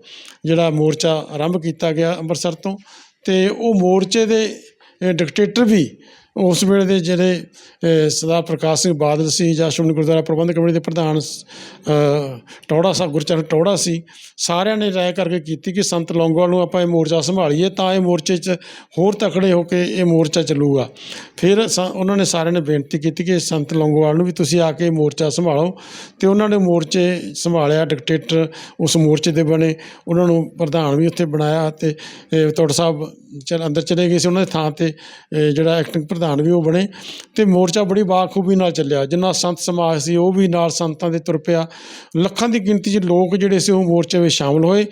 ਜਿਹੜਾ ਮੋਰਚਾ ਆਰੰਭ ਕੀਤਾ ਗਿਆ ਅੰਮ੍ਰਿਤਸਰ ਤੋਂ ਤੇ ਉਹ ਮੋਰਚੇ ਦੇ ਡਿਕਟੇਟਰ ਵੀ ਉਸ ਵੇਲੇ ਦੇ ਜਿਹੜੇ ਅ, ਸਰਦਾਰ ਪ੍ਰਕਾਸ਼ ਸਿੰਘ ਬਾਦਲ ਸੀ ਜਾਂ ਸ਼੍ਰੋਮਣੀ ਗੁਰਦੁਆਰਾ ਪ੍ਰਬੰਧਕ ਕਮੇਟੀ ਦੇ ਪ੍ਰਧਾਨ ਅ, ਟੌੜਾ ਸਾਹਿਬ ਗੁਰਚਰਨ ਟੌੜਾ ਸੀ ਸਾਰਿਆਂ ਨੇ ਰਾਏ ਕਰਕੇ ਕੀਤੀ ਕਿ ਸੰਤ ਲੌਂਗੋਵਾਲ ਨੂੰ ਆਪਾਂ ਇਹ ਮੋਰਚਾ ਸੰਭਾਲੀਏ ਤਾਂ ਇਹ ਮੋਰਚੇ 'ਚ ਹੋਰ ਤਕੜੇ ਹੋ ਕੇ ਇਹ ਮੋਰਚਾ ਚੱਲੂਗਾ। ਫਿਰ ਸ- ਉਹਨਾਂ ਨੇ ਸਾਰਿਆਂ ਨੇ ਬੇਨਤੀ ਕੀਤੀ ਕਿ ਸੰਤ ਲੌਂਗੋਵਾਲ ਨੂੰ ਵੀ ਤੁਸੀਂ ਆ ਕੇ ਮੋਰਚਾ ਸੰਭਾਲੋ ਤੇ ਉਹਨਾਂ ਨੇ ਮੋਰਚੇ ਸੰਭਾਲਿਆ ਡਿਕਟੇਟਰ ਉਸ ਮੋਰਚੇ ਦੇ ਬਣੇ ਉਹਨਾਂ ਨੂੰ ਪ੍ਰਧਾਨ ਵੀ ਉੱਥੇ ਬਣਾਇਆ ਤੇ ਇਹ ਤੋੜ ਸਾਹਿਬ ਚਲ ਅੰਦਰ ਚਲੇ ਗਏ ਸੀ ਉਹਨਾਂ ਦੇ ਥਾਂ ਤੇ ਇਹ ਜਿਹੜਾ ਐਕਟਿੰਗ ਪ੍ਰਧਾਨ ਵੀ ਉਹ ਬਣੇ ਤੇ ਮੋਰਚਾ ਬੜੀ ਬਾਖੂਬੀ ਨਾਲ ਚੱਲਿਆ। ਜਿੰਨਾ ਸੰਤ ਸਮਾਜ ਸੀ, ਉਹ ਵੀ ਨਾਲ ਸੰਤਾਂ ਦੇ ਤੁਰ ਪਿਆ। ਲੱਖਾਂ ਦੀ ਗਿਣਤੀ 'ਚ ਲੋਕ ਜਿਹੜੇ ਸੀ, ਉਹ ਮੋਰਚੇ ਵਿੱਚ ਸ਼ਾਮਲ ਹੋਏ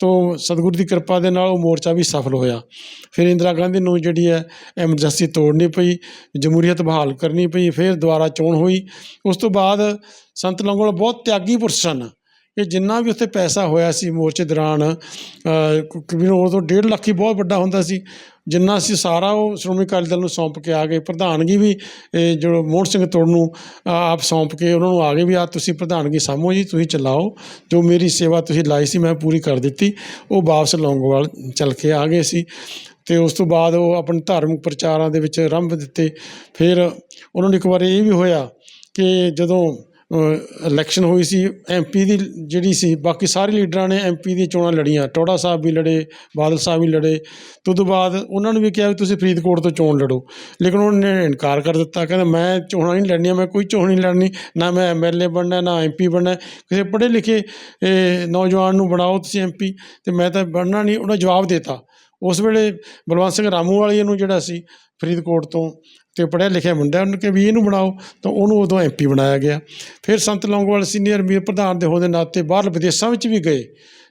ਤੋਂ ਸਤਿਗੁਰੂ ਦੀ ਕਿਰਪਾ ਦੇ ਨਾਲ ਉਹ ਮੋਰਚਾ ਵੀ ਸਫਲ ਹੋਇਆ। ਫਿਰ ਇੰਦਰਾ ਗਾਂਧੀ ਨੂੰ ਜਿਹੜੀ ਹੈ ਐਮਰਜੈਂਸੀ ਤੋੜਨੀ ਪਈ, ਜਮਹੂਰੀਅਤ ਬਹਾਲ ਕਰਨੀ ਪਈ, ਫਿਰ ਦੁਬਾਰਾ ਚੋਣ ਹੋਈ। ਉਸ ਤੋਂ ਬਾਅਦ ਸੰਤ ਲੰਗੋਵਾਲ ਬਹੁਤ ਤਿਆਗੀ ਪੁਰਸ਼ ਸਨ। ਕਿ ਜਿੰਨਾ ਵੀ ਉੱਥੇ ਪੈਸਾ ਹੋਇਆ ਸੀ ਮੋਰਚੇ ਦੌਰਾਨ ਕਬੀਰ ਤੋਂ ਡੇਢ ਲੱਖ ਹੀ ਬਹੁਤ ਵੱਡਾ ਹੁੰਦਾ ਸੀ। ਜਿੰਨਾ ਅਸੀਂ ਸਾਰਾ ਉਹ ਸ਼੍ਰੋਮਣੀ ਅਕਾਲੀ ਦਲ ਨੂੰ ਸੌਂਪ ਕੇ ਆ ਗਏ, ਪ੍ਰਧਾਨਗੀ ਵੀ, ਇਹ ਜੋ ਮੋਹਨ ਸਿੰਘ ਤੋੜ ਨੂੰ ਆਪ ਸੌਂਪ ਕੇ ਉਹਨਾਂ ਨੂੰ ਆ ਗਏ ਵੀ ਆ ਤੁਸੀਂ ਪ੍ਰਧਾਨਗੀ ਸਾਂਭੋ ਜੀ, ਤੁਸੀਂ ਚਲਾਓ, ਜੋ ਮੇਰੀ ਸੇਵਾ ਤੁਸੀਂ ਲਾਈ ਸੀ ਮੈਂ ਪੂਰੀ ਕਰ ਦਿੱਤੀ, ਉਹ ਵਾਪਸ ਲੌਂਗੋਵਾਲ ਚੱਲ ਕੇ ਆ ਗਏ ਸੀ। ਤੇ ਉਸ ਤੋਂ ਬਾਅਦ ਉਹ ਆਪਣੇ ਧਾਰਮਿਕ ਪ੍ਰਚਾਰਾਂ ਦੇ ਵਿੱਚ ਆਰੰਭ ਦਿੱਤੇ। ਫਿਰ ਉਹਨਾਂ ਨੂੰ ਇੱਕ ਵਾਰ ਇਹ ਵੀ ਹੋਇਆ ਕਿ ਜਦੋਂ ਇਲੈਕਸ਼ਨ ਹੋਈ ਸੀ ਐਮਪੀ ਦੀ ਜਿਹੜੀ ਸੀ, ਬਾਕੀ ਸਾਰੇ ਲੀਡਰਾਂ ਨੇ ਐਮਪੀ ਦੀਆਂ ਚੋਣਾਂ ਲੜੀਆਂ। ਟੋੜਾ ਸਾਹਿਬ ਵੀ ਲੜੇ, ਬਾਦਲ ਸਾਹਿਬ ਵੀ ਲੜੇ। ਤੋਂ ਤੋਂ ਬਾਅਦ ਉਹਨਾਂ ਨੂੰ ਵੀ ਕਿਹਾ ਵੀ ਤੁਸੀਂ ਫਰੀਦਕੋਟ ਤੋਂ ਚੋਣ ਲੜੋ। ਲੇਕਿਨ ਉਹਨਾਂ ਨੇ ਇਨਕਾਰ ਕਰ ਦਿੱਤਾ, ਕਹਿੰਦਾ ਮੈਂ ਚੋਣਾਂ ਨਹੀਂ ਲੜਨੀਆਂ, ਮੈਂ ਕੋਈ ਚੋਣ ਨਹੀਂ ਲੜਨੀ। ਨਾ ਮੈਂ ਐਮਐਲਏ ਬਣਨਾ, ਨਾ ਐਮਪੀ ਬਣਨਾ। ਕਿਸੇ ਪੜ੍ਹੇ ਲਿਖੇ ਨੌਜਵਾਨ ਨੂੰ ਬਣਾਓ ਤੁਸੀਂ ਐਮਪੀ ਤੇ ਮੈਂ ਤਾਂ ਬਣਨਾ ਨਹੀਂ। ਉਹਨਾਂ ਜਵਾਬ ਦਿੱਤਾ। ਉਸ ਵੇਲੇ ਬਲਵੰਤ ਸਿੰਘ ਰਾਮੂ ਰਾਮੂਵਾਲੀਆ ਨੂੰ ਜਿਹੜਾ ਸੀ, ਫਰੀਦਕੋਟ ਤੋਂ ਤੇ ਪੜ੍ਹਿਆ ਲਿਖਿਆ ਮੁੰਡਾ ਉਹਨੂੰ ਕਿ ਵੀ ਇਹਨੂੰ ਬਣਾਓ, ਤਾਂ ਉਹਨੂੰ ਉਦੋਂ ਐਮਪੀ ਬਣਾਇਆ ਗਿਆ। ਫਿਰ ਸੰਤ ਲੌਂਗੋਵਾਲ ਸੀਨੀਅਰ ਮੀਰ ਪ੍ਰਧਾਨ ਦੇ ਹੋਣ ਦੇ ਨਾਤੇ ਬਾਹਰ ਵਿਦੇਸ਼ਾਂ ਵਿੱਚ ਵੀ ਗਏ।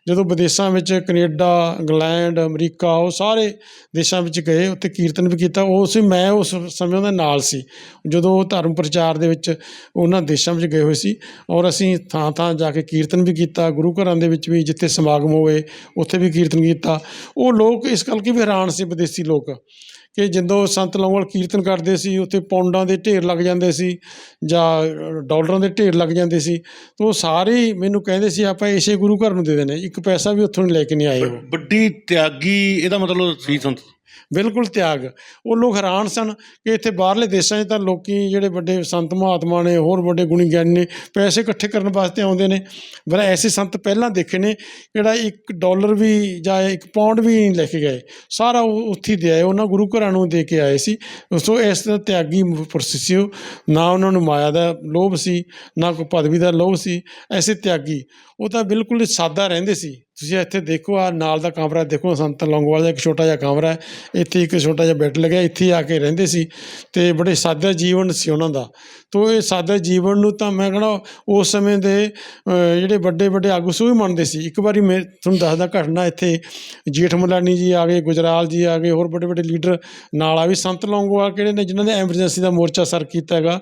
ਜਦੋਂ ਵਿਦੇਸ਼ਾਂ ਵਿੱਚ ਕੈਨੇਡਾ, ਇੰਗਲੈਂਡ, ਅਮਰੀਕਾ, ਉਹ ਸਾਰੇ ਦੇਸ਼ਾਂ ਵਿੱਚ ਗਏ, ਉੱਥੇ ਕੀਰਤਨ ਵੀ ਕੀਤਾ। ਉਸ ਮੈਂ ਉਸ ਸਮੇਂ ਉਹਦੇ ਨਾਲ ਸੀ। ਜਦੋਂ ਉਹ ਧਰਮ ਪ੍ਰਚਾਰ ਦੇ ਵਿੱਚ ਉਹਨਾਂ ਦੇਸ਼ਾਂ ਵਿੱਚ ਗਏ ਹੋਏ ਸੀ, ਔਰ ਅਸੀਂ ਥਾਂ ਥਾਂ ਜਾ ਕੇ ਕੀਰਤਨ ਵੀ ਕੀਤਾ, ਗੁਰੂ ਘਰਾਂ ਦੇ ਵਿੱਚ ਵੀ ਜਿੱਥੇ ਸਮਾਗਮ ਹੋਏ, ਉੱਥੇ ਵੀ ਕੀਰਤਨ ਕੀਤਾ। ਉਹ ਲੋਕ ਇਸ ਕਰਕੇ ਵੀ ਹੈਰਾਨ ਸੀ, ਵਿਦੇਸ਼ੀ ਲੋਕ। ਕਿ ਜਦੋਂ ਸੰਤ ਲੌਂਗੋਵਾਲ ਕੀਰਤਨ ਕਰਦੇ ਸੀ, ਉੱਥੇ ਪੌਂਡਾਂ ਦੇ ਢੇਰ ਲੱਗ ਜਾਂਦੇ ਸੀ ਜਾਂ ਡਾਲਰਾਂ ਦੇ ਢੇਰ ਲੱਗ ਜਾਂਦੇ ਸੀ, ਤਾਂ ਉਹ ਸਾਰੇ ਮੈਨੂੰ ਕਹਿੰਦੇ ਸੀ, ਆਪਾਂ ਇਸੇ ਗੁਰੂ ਘਰ ਨੂੰ ਦੇ ਦੇਣੇ, ਇੱਕ ਪੈਸਾ ਵੀ ਉੱਥੋਂ ਨਹੀਂ ਲੈ ਕੇ ਨਹੀਂ ਆਏ ਉਹ। ਵੱਡੀ ਤਿਆਗੀ, ਇਹਦਾ ਮਤਲਬ ਸੀ ਸੰਤ? ਬਿਲਕੁਲ ਤਿਆਗ। ਉਹ ਲੋਕ ਹੈਰਾਨ ਸਨ ਕਿ ਇੱਥੇ ਬਾਹਰਲੇ ਦੇਸ਼ਾਂ 'ਚ ਤਾਂ ਲੋਕੀ ਜਿਹੜੇ ਵੱਡੇ ਸੰਤ ਮਹਾਤਮਾ ਨੇ, ਹੋਰ ਵੱਡੇ ਗੁਣੀ ਗਿਆਨੀ ਨੇ, ਪੈਸੇ ਇਕੱਠੇ ਕਰਨ ਵਾਸਤੇ ਆਉਂਦੇ ਨੇ। ਪਰ ਐਸੇ ਸੰਤ ਪਹਿਲਾਂ ਦੇਖੇ ਨੇ ਜਿਹੜਾ ਇੱਕ ਡਾਲਰ ਵੀ ਜਾਂ ਇੱਕ ਪਾਉਂਡ ਵੀ ਨਹੀਂ ਲੈ ਕੇ ਗਏ। ਸਾਰਾ ਉਹ ਉੱਥੇ ਹੀ ਦੇ ਆਏ। ਉਹਨਾਂ ਗੁਰੂ ਘਰਾਂ ਨੂੰ ਦੇ ਕੇ ਆਏ ਸੀ। ਸੋ ਇਸ ਤਰ੍ਹਾਂ ਤਿਆਗੀ ਪੁਰਸ਼ ਸੀ ਨਾ ਉਹਨਾਂ ਨੂੰ ਮਾਇਆ ਦਾ ਲੋਭ ਸੀ, ਨਾ ਕੋਈ ਪਦਵੀ ਦਾ ਲੋਭ ਸੀ। ਐਸੇ ਤਿਆਗੀ। ਉਹ ਤਾਂ ਬਿਲਕੁਲ ਸਾਦਾ ਰਹਿੰਦੇ ਸੀ। ਤੁਸੀਂ ਇੱਥੇ ਦੇਖੋ ਆ ਨਾਲ ਦਾ ਕਮਰਾ ਦੇਖੋ, ਸੰਤ ਲੌਂਗੋਵਾਲ ਦਾ ਇੱਕ ਛੋਟਾ ਜਿਹਾ ਕਮਰਾ ਹੈ। ਇੱਥੇ ਇੱਕ ਛੋਟਾ ਜਿਹਾ ਬੈੱਡ ਲੱਗਿਆ, ਇੱਥੇ ਆ ਕੇ ਰਹਿੰਦੇ ਸੀ ਤੇ ਬੜੇ ਸਾਦਾ ਜੀਵਨ ਸੀ ਉਹਨਾਂ ਦਾ। ਤੋ ਇਹ ਸਾਦਾ ਜੀਵਨ ਨੂੰ ਤਾਂ ਮੈਂ ਕਹਣਾ, ਉਸ ਸਮੇਂ ਦੇ ਜਿਹੜੇ ਵੱਡੇ ਵੱਡੇ ਆਗੂ ਸੀ, ਉਹ ਵੀ ਮੰਨਦੇ ਸੀ। ਇੱਕ ਵਾਰੀ ਮੈਂ ਤੁਹਾਨੂੰ ਦੱਸਦਾ ਘਟਨਾ ਇੱਥੇ, ਜੇਠ ਮਲਾਨੀ ਜੀ ਆ ਗਏ, ਗੁਜਰਾਲ ਜੀ ਆ ਗਏ, ਹੋਰ ਵੱਡੇ ਵੱਡੇ ਲੀਡਰ ਨਾਲ ਆ ਵੀ ਸੰਤ ਲੌਂਗੋਵਾਲ ਕਿਹੜੇ ਨੇ, ਜਿਨ੍ਹਾਂ ਨੇ ਐਮਰਜੈਂਸੀ ਦਾ ਮੋਰਚਾ ਸਰ ਕੀਤਾ ਹੈਗਾ।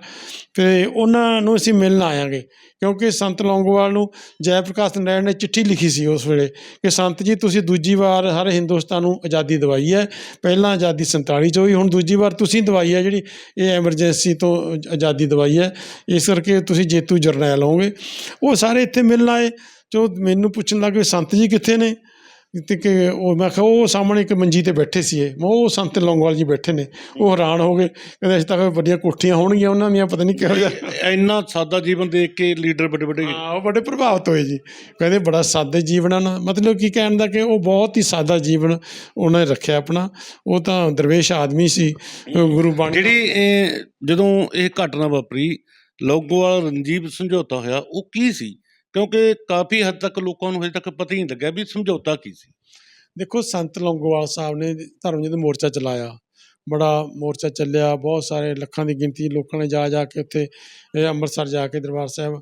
ਤੇ ਉਹਨਾਂ ਨੂੰ ਅਸੀਂ ਮਿਲਣ ਆਵਾਂਗੇ ਕਿਉਂਕਿ ਸੰਤ ਲੌਂਗੋਵਾਲ ਨੂੰ ਜੈ ਪ੍ਰਕਾਸ਼ ਨਾਰਾਇਣ ਨੇ ਚਿੱਠੀ ਲਿਖੀ ਸੀ ਉਸ ਵੇਲੇ ਕਿ ਸੰਤ ਜੀ, ਤੁਸੀਂ ਦੂਜੀ ਵਾਰ ਹਰ ਹਿੰਦੁਸਤਾਨ ਨੂੰ ਆਜ਼ਾਦੀ ਦਵਾਈ ਹੈ। ਪਹਿਲਾਂ ਆਜ਼ਾਦੀ 47 ਚ ਹੋਈ ਹੁਣ ਦੂਜੀ ਵਾਰ ਤੁਸੀਂ ਦਵਾਈ ਹੈ ਜਿਹੜੀ ਇਹ ਐਮਰਜੈਂਸੀ ਤੋਂ ਆਜ਼ਾਦੀ ਦਵਾਈ ਹੈ। ਇਸ ਕਰਕੇ ਤੁਸੀਂ ਜੇਤੂ ਜਰਨੈਲ ਹੋਵੋਗੇ। ਉਹ ਸਾਰੇ ਇੱਥੇ ਮਿਲਣ ਆਏ, ਜੋ ਮੈਨੂੰ ਪੁੱਛਣ ਲੱਗੇ ਸੰਤ ਜੀ ਕਿੱਥੇ ਨੇ? ਤੇ ਕਿ ਉਹ ਮੈਂ ਕਿਹਾ ਉਹ ਸਾਹਮਣੇ ਇੱਕ ਮੰਜੀ ਤੇ ਬੈਠੇ ਸੀ ਇਹ। ਮੈਂ ਉਹ ਸੰਤ ਲੌਂਗੋਵਾਲ ਜੀ ਬੈਠੇ ਨੇ। ਉਹ ਹੈਰਾਨ ਹੋ ਗਏ। ਕਹਿੰਦੇ ਅਸੀਂ ਤਾਂ ਵੱਡੀਆਂ ਕੋਠੀਆਂ ਹੋਣਗੀਆਂ ਉਹਨਾਂ ਦੀਆਂ ਪਤਾ ਨਹੀਂ ਕਿਹੋ ਜਿਹਾ। ਇੰਨਾ ਸਾਦਾ ਜੀਵਨ ਦੇਖ ਕੇ ਲੀਡਰ ਵੱਡੇ ਵੱਡੇ ਹਾਂ ਉਹ ਬੜੇ ਪ੍ਰਭਾਵਿਤ ਹੋਏ ਜੀ। ਕਹਿੰਦੇ ਬੜਾ ਸਾਦੇ ਜੀਵਨ ਆ ਮਤਲਬ ਕੀ ਕਹਿਣ ਦਾ ਕਿ ਉਹ ਬਹੁਤ ਹੀ ਸਾਦਾ ਜੀਵਨ ਉਹਨਾਂ ਨੇ ਰੱਖਿਆ ਆਪਣਾ। ਉਹ ਤਾਂ ਦਰਵੇਸ਼ ਆਦਮੀ ਸੀ ਗੁਰੂ ਬਾਣੀ ਜਿਹੜੀ ਇਹ ਜਦੋਂ ਇਹ ਘਟਨਾ ਵਾਪਰੀ ਲੌਂਗੋਵਾਲ ਰਣਜੀਤ ਸਮਝੌਤਾ ਹੋਇਆ ਉਹ ਕੀ ਸੀ? ਕਿਉਂਕਿ ਕਾਫੀ ਹੱਦ ਤੱਕ ਲੋਕਾਂ ਨੂੰ ਹਜੇ ਤੱਕ ਪਤਾ ਹੀ ਨਹੀਂ ਲੱਗਿਆ ਵੀ ਸਮਝੌਤਾ ਕੀ ਸੀ। ਦੇਖੋ, ਸੰਤ ਲੌਂਗੋਵਾਲ ਸਾਹਿਬ ਨੇ ਧਰਮ ਯੁੱਧ ਮੋਰਚਾ ਚਲਾਇਆ। ਬੜਾ ਮੋਰਚਾ ਚੱਲਿਆ, ਬਹੁਤ ਸਾਰੇ ਲੱਖਾਂ ਦੀ ਗਿਣਤੀ ਲੋਕਾਂ ਨੇ ਜਾ ਜਾ ਕੇ ਉੱਥੇ ਅੰਮ੍ਰਿਤਸਰ ਜਾ ਕੇ ਦਰਬਾਰ ਸਾਹਿਬ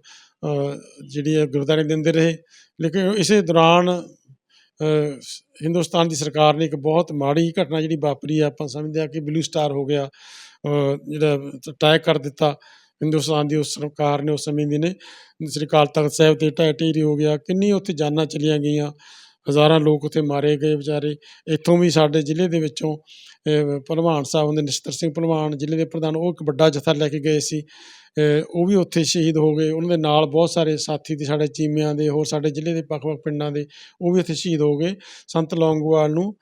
ਜਿਹੜੀ ਹੈ ਗੁਰਦਾਰੇ ਦਿੰਦੇ ਰਹੇ। ਲੇਕਿਨ ਇਸੇ ਦੌਰਾਨ ਹਿੰਦੁਸਤਾਨ ਦੀ ਸਰਕਾਰ ਨੇ ਇੱਕ ਬਹੁਤ ਮਾੜੀ ਘਟਨਾ ਜਿਹੜੀ ਵਾਪਰੀ ਆ, ਆਪਾਂ ਸਮਝਦੇ ਆ ਕਿ ਬਲੂ ਸਟਾਰ ਹੋ ਗਿਆ ਜਿਹੜਾ ਅਟੈਕ ਕਰ ਦਿੱਤਾ। ਹਿੰਦੁਸਤਾਨ ਦੀ ਉਸ ਸਰਕਾਰ ਨੇ ਉਸ ਸਮੇਂ ਦੀ ਨੇ, ਸ੍ਰੀ ਅਕਾਲ ਤਖਤ ਸਾਹਿਬ ਤੇ ਢਹਿ ਢੇਰੀ ਹੋ ਗਿਆ, ਕਿੰਨੀ ਉੱਥੇ ਜਾਨਾਂ ਚਲੀਆਂ ਗਈਆਂ, ਹਜ਼ਾਰਾਂ ਲੋਕ ਉੱਥੇ ਮਾਰੇ ਗਏ ਵਿਚਾਰੇ। ਇੱਥੋਂ ਵੀ ਸਾਡੇ ਜ਼ਿਲ੍ਹੇ ਦੇ ਵਿੱਚੋਂ ਭਲਵਾਨ ਸਾਹਿਬ ਹੁੰਦੇ ਨਛੱਤਰ ਸਿੰਘ ਭਲਵਾਨ ਜ਼ਿਲ੍ਹੇ ਦੇ ਪ੍ਰਧਾਨ, ਉਹ ਇੱਕ ਵੱਡਾ ਜਥਾ ਲੈ ਕੇ ਗਏ ਸੀ। ਉਹ ਵੀ ਉੱਥੇ ਸ਼ਹੀਦ ਹੋ ਗਏ। ਉਹਨਾਂ ਦੇ ਨਾਲ ਬਹੁਤ ਸਾਰੇ ਸਾਥੀ ਤੇ ਸਾਡੇ ਚੀਮਿਆਂ ਦੇ ਹੋਰ ਸਾਡੇ ਜ਼ਿਲ੍ਹੇ ਦੇ ਵੱਖ-ਵੱਖ ਪਿੰਡਾਂ ਦੇ ਉਹ ਵੀ ਉੱਥੇ ਸ਼ਹੀਦ ਹੋ ਗਏ। ਸੰਤ ਲੌਂਗੋਵਾਲ ਨੂੰ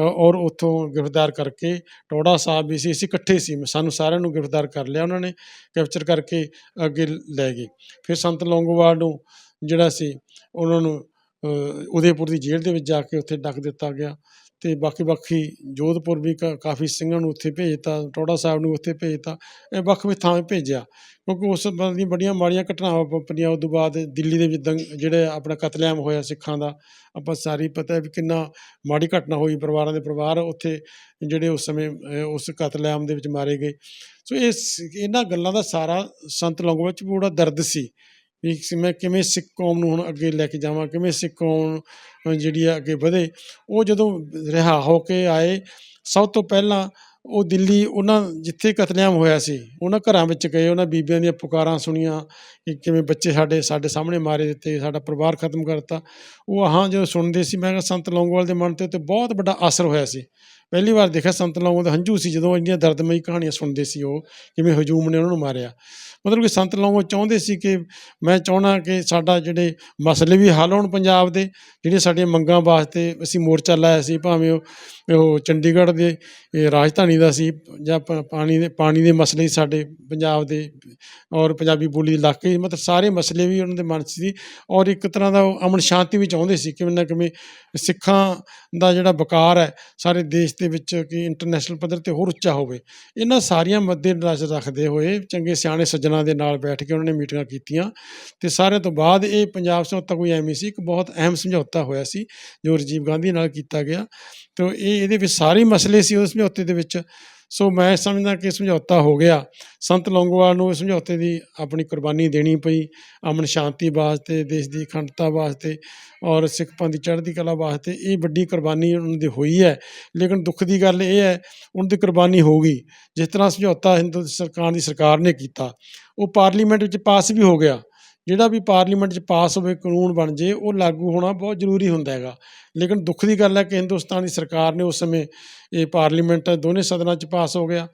ਔਰ ਉੱਥੋਂ ਗ੍ਰਿਫਤਾਰ ਕਰਕੇ ਟੋੜਾ ਸਾਹਿਬ ਵੀ ਸੀ। ਅਸੀਂ ਇਕੱਠੇ ਸੀ। ਸਾਨੂੰ ਸਾਰਿਆਂ ਨੂੰ ਗ੍ਰਿਫਤਾਰ ਕਰ ਲਿਆ ਉਹਨਾਂ ਨੇ ਕੈਪਚਰ ਕਰਕੇ ਅੱਗੇ ਲੈ ਗਏ। ਫਿਰ ਸੰਤ ਲੌਂਗੋਵਾਲ ਨੂੰ ਜਿਹੜਾ ਸੀ ਉਹਨਾਂ ਨੂੰ ਅ, ਉਦੈਪੁਰ ਦੀ ਜੇਲ੍ਹ ਦੇ ਵਿੱਚ ਜਾ ਕੇ ਉੱਥੇ ਡੱਕ ਦਿੱਤਾ ਗਿਆ। ਤੇ ਬਾਕੀ ਬਾਕੀ ਜੋਧਪੁਰ ਵੀ ਕਾ- ਕਾਫੀ ਸਿੰਘਾਂ ਨੂੰ ਉੱਥੇ ਭੇਜਤਾ, ਟੋੜਾ ਸਾਹਿਬ ਨੂੰ ਉੱਥੇ ਭੇਜਤਾ, ਇਹ ਵੱਖ ਵੱਖ ਥਾਂ ਭੇਜਿਆ। ਕਿਉਂਕਿ ਉਸ ਸੰਬੰਧ ਦੀਆਂ ਬੜੀਆਂ ਮਾੜੀਆਂ ਘਟਨਾਵਾਂ ਵਾਪਰੀਆਂ ਉਸ ਤੋਂ ਬਾਅਦ ਦਿੱਲੀ ਦੇ ਵਿੱਚ ਦੰਗ ਜਿਹੜੇ ਆਪਣਾ ਕਤਲੇਆਮ ਹੋਇਆ ਸਿੱਖਾਂ ਦਾ, ਆਪਾਂ ਸਾਰੀ ਪਤਾ ਹੈ ਵੀ ਕਿੰਨਾ ਮਾੜੀ ਘਟਨਾ ਹੋਈ ਪਰਿਵਾਰਾਂ ਦੇ ਪਰਿਵਾਰ ਉੱਥੇ, ਜਿਹੜੇ ਉਸ ਸਮੇਂ ਉਸ ਕਤਲੇਆਮ ਦੇ ਵਿੱਚ ਮਾਰੇ ਗਏ। ਸੋ ਇਸ, ਇਹਨਾਂ ਗੱਲਾਂ ਦਾ ਸਾਰਾ ਸੰਤ ਲੌਂਗੋ ਵਿੱਚ ਬੜਾ ਦਰਦ ਸੀ। ਵੀ ਮੈਂ ਕਿਵੇਂ ਸਿੱਖ ਕੌਮ ਨੂੰ ਹੁਣ ਅੱਗੇ ਲੈ ਕੇ ਜਾਵਾਂ ਕਿਵੇਂ ਸਿੱਖ ਕੌਮ ਅ, ਜਿਹੜੀ ਆ ਅੱਗੇ ਵਧੇ। ਉਹ ਜਦੋਂ ਰਿਹਾ ਹੋ ਕੇ ਆਏ ਸਭ ਤੋਂ ਪਹਿਲਾਂ ਉਹ ਦਿੱਲੀ ਉਹਨਾਂ ਜਿੱਥੇ ਕਤਲੇਆਮ ਹੋਇਆ ਸੀ ਉਹਨਾਂ ਘਰਾਂ ਵਿੱਚ ਗਏ ਉਹਨਾਂ ਬੀਬੀਆਂ ਦੀਆਂ ਪੁਕਾਰਾਂ ਸੁਣੀਆਂ ਕਿ ਕਿਵੇਂ ਬੱਚੇ ਸਾਡੇ ਸਾਡੇ ਸਾਹਮਣੇ ਮਾਰੇ ਦਿੱਤੇ ਸਾਡਾ ਪਰਿਵਾਰ ਖਤਮ ਕਰਤਾ। ਉਹ ਹਾਂ ਜਦੋਂ ਸੁਣਦੇ ਸੀ ਮੈਂ ਕਿਹਾ ਸੰਤ ਲੌਂਗੋਵਾਲ ਦੇ ਮਨ ਤੇ ਉੱਤੇ ਬਹੁਤ ਵੱਡਾ ਅਸਰ ਹੋਇਆ ਸੀ। ਪਹਿਲੀ ਵਾਰ ਦੇਖਿਆ ਸੰਤ ਲੌਂਗੋ ਦੇ ਹੰਝੂ ਸੀ ਜਦੋਂ ਇੰਨੀਆਂ ਦਰਦਮਈ ਕਹਾਣੀਆਂ ਸੁਣਦੇ ਸੀ ਉਹ ਕਿਵੇਂ ਹਜੂਮ ਨੇ ਉਹਨਾਂ ਨੂੰ ਮਾਰਿਆ। ਮਤਲਬ ਕਿ ਸੰਤ ਲੌਂਗੋ ਚਾਹੁੰਦੇ ਸੀ ਕਿ ਮੈਂ ਚਾਹਣਾ ਕਿ ਸਾਡਾ ਜਿਹੜੇ ਮਸਲੇ ਵੀ ਹੱਲ ਹੋਣ ਪੰਜਾਬ ਦੇ, ਜਿਹੜੀਆਂ ਸਾਡੀਆਂ ਮੰਗਾਂ ਵਾਸਤੇ ਅਸੀਂ ਮੋਰਚਾ ਲਾਇਆ ਸੀ, ਭਾਵੇਂ ਉਹ ਚੰਡੀਗੜ੍ਹ ਦੇ ਰਾਜਧਾਨੀ ਦਾ ਸੀ ਜਾਂ ਪਾਣੀ ਦੇ ਪਾਣੀ ਦੇ ਮਸਲੇ ਸਾਡੇ ਪੰਜਾਬ ਦੇ ਔਰ ਪੰਜਾਬੀ ਬੋਲੀ ਇਲਾਕੇ, ਮਤਲਬ ਸਾਰੇ ਮਸਲੇ ਵੀ ਉਹਨਾਂ ਦੇ ਮਨ 'ਚ ਸੀ ਔਰ ਇੱਕ ਤਰ੍ਹਾਂ ਦਾ ਉਹ ਅਮਨ ਸ਼ਾਂਤੀ ਵੀ ਚਾਹੁੰਦੇ ਸੀ, ਕਿਵੇਂ ਨਾ ਕਿਵੇਂ ਸਿੱਖਾਂ ਦਾ ਜਿਹੜਾ ਵਕਾਰ ਹੈ, ਸਾਰੇ ਦੇਸ਼ ਦੇ ਵਿੱਚ ਕਿ ਇੰਟਰਨੈਸ਼ਨਲ ਪੱਧਰ ਤੇ ਹੋਰ ਉੱਚਾ ਹੋਵੇ। ਇਹਨਾਂ ਸਾਰੀਆਂ ਮੱਦੇ ਨਜ਼ਰ ਰੱਖਦੇ ਹੋਏ ਚੰਗੇ ਸਿਆਣੇ ਸੱਜਣਾ ਦੇ ਨਾਲ ਬੈਠ ਕੇ ਉਹਨਾਂ ਨੇ ਮੀਟਿੰਗਾਂ ਕੀਤੀਆਂ ਤੇ ਸਾਰਿਆਂ ਤੋਂ ਬਾਅਦ ਇਹ ਪੰਜਾਬ ਸਮਝੌਤਾ ਕੋਈ ਐਵੇਂ ਸੀ, ਇੱਕ ਬਹੁਤ ਅਹਿਮ ਸਮਝੌਤਾ ਹੋਇਆ ਸੀ ਜੋ ਰਾਜੀਵ ਗਾਂਧੀ ਨਾਲ ਕੀਤਾ ਗਿਆ। ਤੇ ਇਹ ਇਹਦੇ ਵਿੱਚ ਸਾਰੇ ਮਸਲੇ ਸੀ, ਉਸ ਸਮਝੌਤੇ ਦੇ ਵਿੱਚ ਸੋ ਮੈਂ ਸਮਝਦਾ ਕਿ ਸਮਝੌਤਾ ਹੋ ਗਿਆ। ਸੰਤ ਲੌਂਗੋਵਾਲ ਨੂੰ ਸਮਝੌਤੇ ਦੀ ਆਪਣੀ ਕੁਰਬਾਨੀ ਦੇਣੀ ਪਈ। ਅਮਨ ਸ਼ਾਂਤੀ ਵਾਸਤੇ, ਦੇਸ਼ ਦੀ ਅਖੰਡਤਾ ਵਾਸਤੇ ਔਰ ਸਿੱਖ ਪੰਥ ਦੀ ਚੜ੍ਹਦੀ ਕਲਾ ਵਾਸਤੇ ਇਹ ਵੱਡੀ ਕੁਰਬਾਨੀ ਉਹਨਾਂ ਦੀ ਹੋਈ ਹੈ। ਲੇਕਿਨ ਦੁੱਖ ਦੀ ਗੱਲ ਇਹ ਹੈ, ਉਹਨਾਂ ਦੀ ਕੁਰਬਾਨੀ ਹੋ ਗਈ। ਜਿਸ ਤਰ੍ਹਾਂ ਸਮਝੌਤਾ ਹਿੰਦੂ ਸਰਕਾਰ ਦੀ ਸਰਕਾਰ ਨੇ ਕੀਤਾ, ਉਹ ਪਾਰਲੀਮੈਂਟ ਵਿੱਚ ਪਾਸ ਵੀ ਹੋ ਗਿਆ। ਜਿਹੜਾ ਵੀ ਪਾਰਲੀਮੈਂਟ 'ਚ ਪਾਸ ਹੋਵੇ, ਕਾਨੂੰਨ ਬਣ ਜੇ, ਉਹ ਲਾਗੂ ਹੋਣਾ ਬਹੁਤ ਜ਼ਰੂਰੀ ਹੁੰਦਾ ਹੈਗਾ। ਲੇਕਿਨ ਦੁੱਖ ਦੀ ਗੱਲ ਹੈ ਕਿ ਹਿੰਦੁਸਤਾਨ ਦੀ ਸਰਕਾਰ ਨੇ ਉਸ ਸਮੇਂ ਇਹ ਪਾਰਲੀਮੈਂਟ ਦੋਨੇ ਸਦਨਾਂ 'ਚ ਪਾਸ ਹੋ ਗਿਆ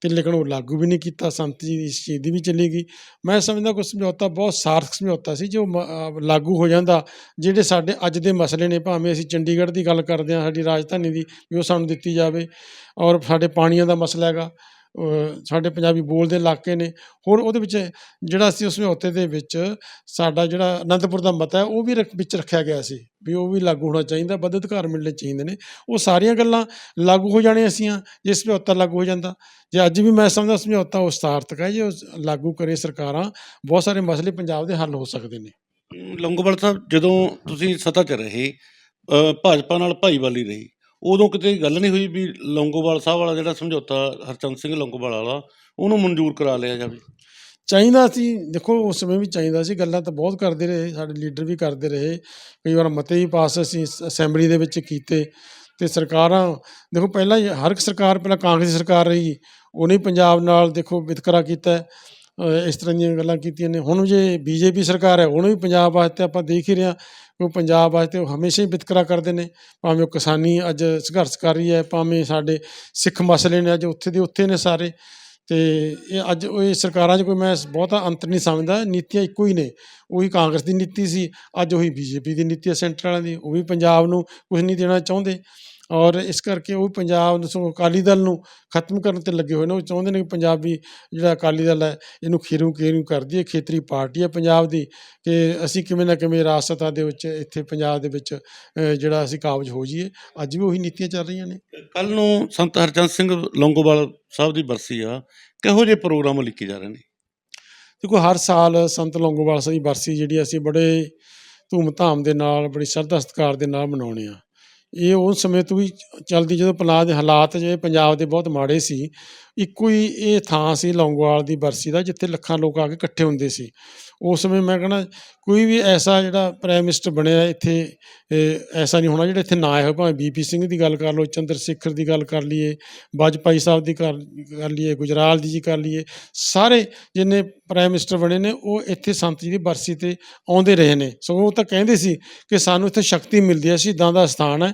ਤੇ ਲੇਕਿਨ ਉਹ ਲਾਗੂ ਵੀ ਨਹੀਂ ਕੀਤਾ, ਸੰਤ ਜੀ ਦੀ ਵੀ ਚੱਲੀ ਗਈ। ਮੈਂ ਸਮਝਦਾ ਕੋਈ ਸਮਝੌਤਾ ਬਹੁਤ ਸਾਰਥਕ ਸਮਝੌਤਾ ਸੀ ਜੋ ਮ- ਲਾਗੂ ਹੋ ਜਾਂਦਾ, ਜਿਹੜੇ ਸਾਡੇ ਅੱਜ ਦੇ ਮਸਲੇ ਨੇ, ਭਾਵੇਂ ਅਸੀਂ ਚੰਡੀਗੜ੍ਹ ਦੀ ਗੱਲ ਕਰਦੇ ਹਾਂ, ਸਾਡੀ ਰਾਜਧਾਨੀ ਦੀ, ਵੀ ਉਹ ਸਾਨੂੰ ਦਿੱਤੀ ਜਾਵੇ ਔਰ ਸਾਡੇ ਪਾਣੀਆਂ ਦਾ ਮਸਲਾ ਹੈਗਾ। ਸਾਡੇ ਪੰਜਾਬੀ ਬੋਲਦੇ ਇਲਾਕੇ ਨੇ। ਹੋਰ ਉਹਦੇ ਵਿੱਚ ਜਿਹੜਾ ਅਸੀਂ ਉਸ ਸਮਝੌਤੇ ਦੇ ਵਿੱਚ ਸਾਡਾ ਜਿਹੜਾ ਅਨੰਦਪੁਰ ਦਾ ਮਤਾ ਹੈ, ਉਹ ਵੀ ਰੱਖ- ਵਿੱਚ ਰੱਖਿਆ ਗਿਆ ਸੀ ਵੀ ਉਹ ਵੀ ਲਾਗੂ ਹੋਣਾ ਚਾਹੀਦਾ ਵੱਧ ਅਧਿਕਾਰ ਮਿਲਣੇ ਚਾਹੀਦੇ ਨੇ। ਉਹ ਸਾਰੀਆਂ ਗੱਲਾਂ ਲਾਗੂ ਹੋ ਜਾਣੀਆਂ ਸੀਆਂ, ਜੇ ਸਮਝੌਤਾ ਲਾਗੂ ਹੋ ਜਾਂਦਾ। ਜੇ ਅੱਜ ਵੀ ਮੈਂ ਸਮਝਦਾ ਸਮਝੌਤਾ ਉਹ ਸਾਰਥਕ ਹੈ, ਜੇ ਉਹ ਲਾਗੂ ਕਰੇ ਸਰਕਾਰਾਂ, ਬਹੁਤ ਸਾਰੇ ਮਸਲੇ ਪੰਜਾਬ ਦੇ ਹੱਲ ਹੋ ਸਕਦੇ ਨੇ। ਲੰਗੋਵਾਲ ਸਾਹਿਬ, ਜਦੋਂ ਤੁਸੀਂ ਸੱਤਾ 'ਚ ਰਹੇ ਭਾਜਪਾ ਨਾਲ ਭਾਈਵਾਲੀ ਰਹੀ ਉਦੋਂ ਕਿਤੇ ਗੱਲ ਨਹੀਂ ਹੋਈ ਵੀ ਲੌਂਗੋਵਾਲ ਸਾਹਿਬ ਵਾਲਾ ਜਿਹੜਾ ਸਮਝੌਤਾ, ਹਰਚੰਦ ਸਿੰਘ ਲੌਂਗੋਵਾਲ ਵਾਲਾ, ਉਹਨੂੰ ਮਨਜ਼ੂਰ ਕਰਾ ਲਿਆ ਜਾਵੇ। ਚਾਹੀਦਾ ਸੀ, ਦੇਖੋ, ਉਸ ਸਮੇਂ ਵੀ ਚਾਹੀਦਾ ਸੀ, ਗੱਲਾਂ ਤਾਂ ਬਹੁਤ ਕਰਦੇ ਰਹੇ, ਸਾਡੇ ਲੀਡਰ ਵੀ ਕਰਦੇ ਰਹੇ, ਕਈ ਵਾਰ ਮਤੇ ਵੀ ਪਾਸ ਅਸੀਂ ਅਸੈਂਬਲੀ ਦੇ ਵਿੱਚ ਕੀਤੇ, ਤੇ ਸਰਕਾਰਾਂ, ਦੇਖੋ, ਪਹਿਲਾਂ ਹਰ ਇੱਕ ਸਰਕਾਰ, ਪਹਿਲਾਂ ਕਾਂਗਰਸ ਸਰਕਾਰ ਰਹੀ, ਉਹਨੇ ਪੰਜਾਬ ਨਾਲ, ਦੇਖੋ, ਵਿਤਕਰਾ ਕੀਤਾ। ਇਸ ਤਰ੍ਹਾਂ ਦੀਆਂ ਗੱਲਾਂ ਕੀਤੀਆਂ ਨੇ। ਹੁਣ ਜੇ ਬੀਜੇਪੀ ਸਰਕਾਰ ਹੈ, ਉਹਨੇ ਵੀ ਪੰਜਾਬ ਵਾਸਤੇ ਆਪਾਂ ਦੇਖ ਹੀ ਰਹੇ ਹਾਂ ਕਿ ਉਹ ਪੰਜਾਬ ਵਾਸਤੇ ਉਹ ਹਮੇਸ਼ਾ ਹੀ ਵਿਤਕਰਾ ਕਰਦੇ ਨੇ। ਭਾਵੇਂ ਉਹ ਕਿਸਾਨੀ ਅੱਜ ਸੰਘਰਸ਼ ਕਰ ਰਹੀ ਹੈ, ਭਾਵੇਂ ਸਾਡੇ ਸਿੱਖ ਮਸਲੇ ਨੇ ਅੱਜ ਉੱਥੇ ਦੇ ਉੱਥੇ ਨੇ ਸਾਰੇ। ਤੇ ਇਹ ਅੱਜ ਉਹ ਇਹ ਸਰਕਾਰਾਂ 'ਚ ਕੋਈ ਮੈਂ ਬਹੁਤਾ ਅੰਤਰ ਨਹੀਂ ਸਮਝਦਾ। ਨੀਤੀਆਂ ਇੱਕੋ ਹੀ ਨੇ। ਉਹੀ ਕਾਂਗਰਸ ਦੀ ਨੀਤੀ ਸੀ, ਅੱਜ ਉਹੀ ਬੀਜੇਪੀ ਦੀ ਨੀਤੀ ਹੈ, ਸੈਂਟਰ ਵਾਲਿਆਂ ਦੀ। ਉਹ ਵੀ ਪੰਜਾਬ ਨੂੰ ਕੁਝ ਨਹੀਂ ਦੇਣਾ ਚਾਹੁੰਦੇ। ਔਰ ਇਸ ਕਰਕੇ ਉਹ ਪੰਜਾਬ ਨੂੰ ਸਗੋਂ ਅਕਾਲੀ ਦਲ ਨੂੰ ਖਤਮ ਕਰਨ ਤੇ ਲੱਗੇ ਹੋਏ ਨੇ। ਉਹ ਚਾਹੁੰਦੇ ਨੇ ਕਿ ਪੰਜਾਬੀ ਜਿਹੜਾ ਅਕਾਲੀ ਦਲ ਹੈ ਇਹਨੂੰ ਖੀਰੂ ਖੀਰੂ ਕਰ ਦਈਏ। ਖੇਤਰੀ ਪਾਰਟੀ ਹੈ ਪੰਜਾਬ ਦੀ ਕਿ ਅਸੀਂ ਕਿਵੇਂ ਨਾ ਕਿਵੇਂ ਰਾਜਸਤਾ ਦੇ ਵਿੱਚ ਇੱਥੇ ਪੰਜਾਬ ਦੇ ਵਿੱਚ ਜਿਹੜਾ ਅਸੀਂ ਕਾਬਜ ਹੋ ਜਾਈਏ। ਅੱਜ ਵੀ ਉਹੀ ਨੀਤੀਆਂ ਚੱਲ ਰਹੀਆਂ ਨੇ। ਕੱਲ ਨੂੰ ਸੰਤ ਹਰਚੰਦ ਸਿੰਘ ਲੰਗੋਵਾਲ ਸਾਹਿਬ ਦੀ ਬਰਸੀ ਆ। ਕਿਹੋ ਜਿਹੇ ਪ੍ਰੋਗਰਾਮ ਲਿਖੇ ਜਾ ਰਹੇ ਨੇ? ਦੇਖੋ ਹਰ ਸਾਲ ਸੰਤ ਲੌਂਗੋਵਾਲ ਸਾਹਿਬ ਦੀ ਬਰਸੀ ਜਿਹੜੀ ਅਸੀਂ ਬੜੇ ਧੂਮ-ਧਾਮ ਦੇ ਨਾਲ ਬੜੀ ਸ਼ਰਧਾ ਸਤਿਕਾਰ ਦੇ ਨਾਲ ਮਨਾਉਂਦੇ ਆ ਇਹ ਉਸ ਸਮੇਂ ਤੋਂ ਵੀ ਚੱਲਦੀ, ਜਦੋਂ ਪੰਜਾਬ ਦੇ ਹਾਲਾਤ ਜਿਹੜੇ ਪੰਜਾਬ ਦੇ ਬਹੁਤ ਮਾੜੇ ਸੀ ਇੱਕੋ ਹੀ ਇਹ ਥਾਂ ਸੀ ਲੌਂਗੋਵਾਲ ਦੀ ਬਰਸੀ ਦਾ, ਜਿੱਥੇ ਲੱਖਾਂ ਲੋਕ ਆ ਕੇ ਇਕੱਠੇ ਹੁੰਦੇ ਸੀ। ਉਸ ਸਮੇਂ ਮੈਂ ਕਹਿੰਦਾ, ਕੋਈ ਵੀ ਐਸਾ ਜਿਹੜਾ ਪ੍ਰਾਈਮ ਮਿਨਿਸਟਰ ਬਣਿਆ ਇੱਥੇ ਐਸਾ ਨਹੀਂ ਹੋਣਾ ਜਿਹੜਾ ਇੱਥੇ ਨਾ ਆਇਆ ਹੋਵੇ। ਭਾਵੇਂ ਬੀਪੀ ਸਿੰਘ ਦੀ ਗੱਲ ਕਰ ਲਓ, ਚੰਦਰ ਸ਼ੇਖਰ ਦੀ ਗੱਲ ਕਰ ਲਈਏ ਵਾਜਪਾਈ ਸਾਹਿਬ ਦੀ ਕਰ ਕਰ ਲਈਏ, ਗੁਜਰਾਲ ਦੀ ਜੀ ਕਰ ਲਈਏ, ਸਾਰੇ ਜਿੰਨੇ ਪ੍ਰਾਈਮ ਮਿਨਿਸਟਰ ਬਣੇ ਨੇ, ਉਹ ਇੱਥੇ ਸੰਤ ਜੀ ਦੀ ਬਰਸੀ ਤੇ ਆਉਂਦੇ ਰਹੇ ਨੇ। ਸੋ ਉਹ ਤਾਂ ਕਹਿੰਦੇ ਸੀ ਕਿ ਸਾਨੂੰ ਇੱਥੇ ਸ਼ਕਤੀ ਮਿਲਦੀ ਹੈ, ਸ਼ਹੀਦਾਂ ਦਾ ਸਥਾਨ ਹੈ,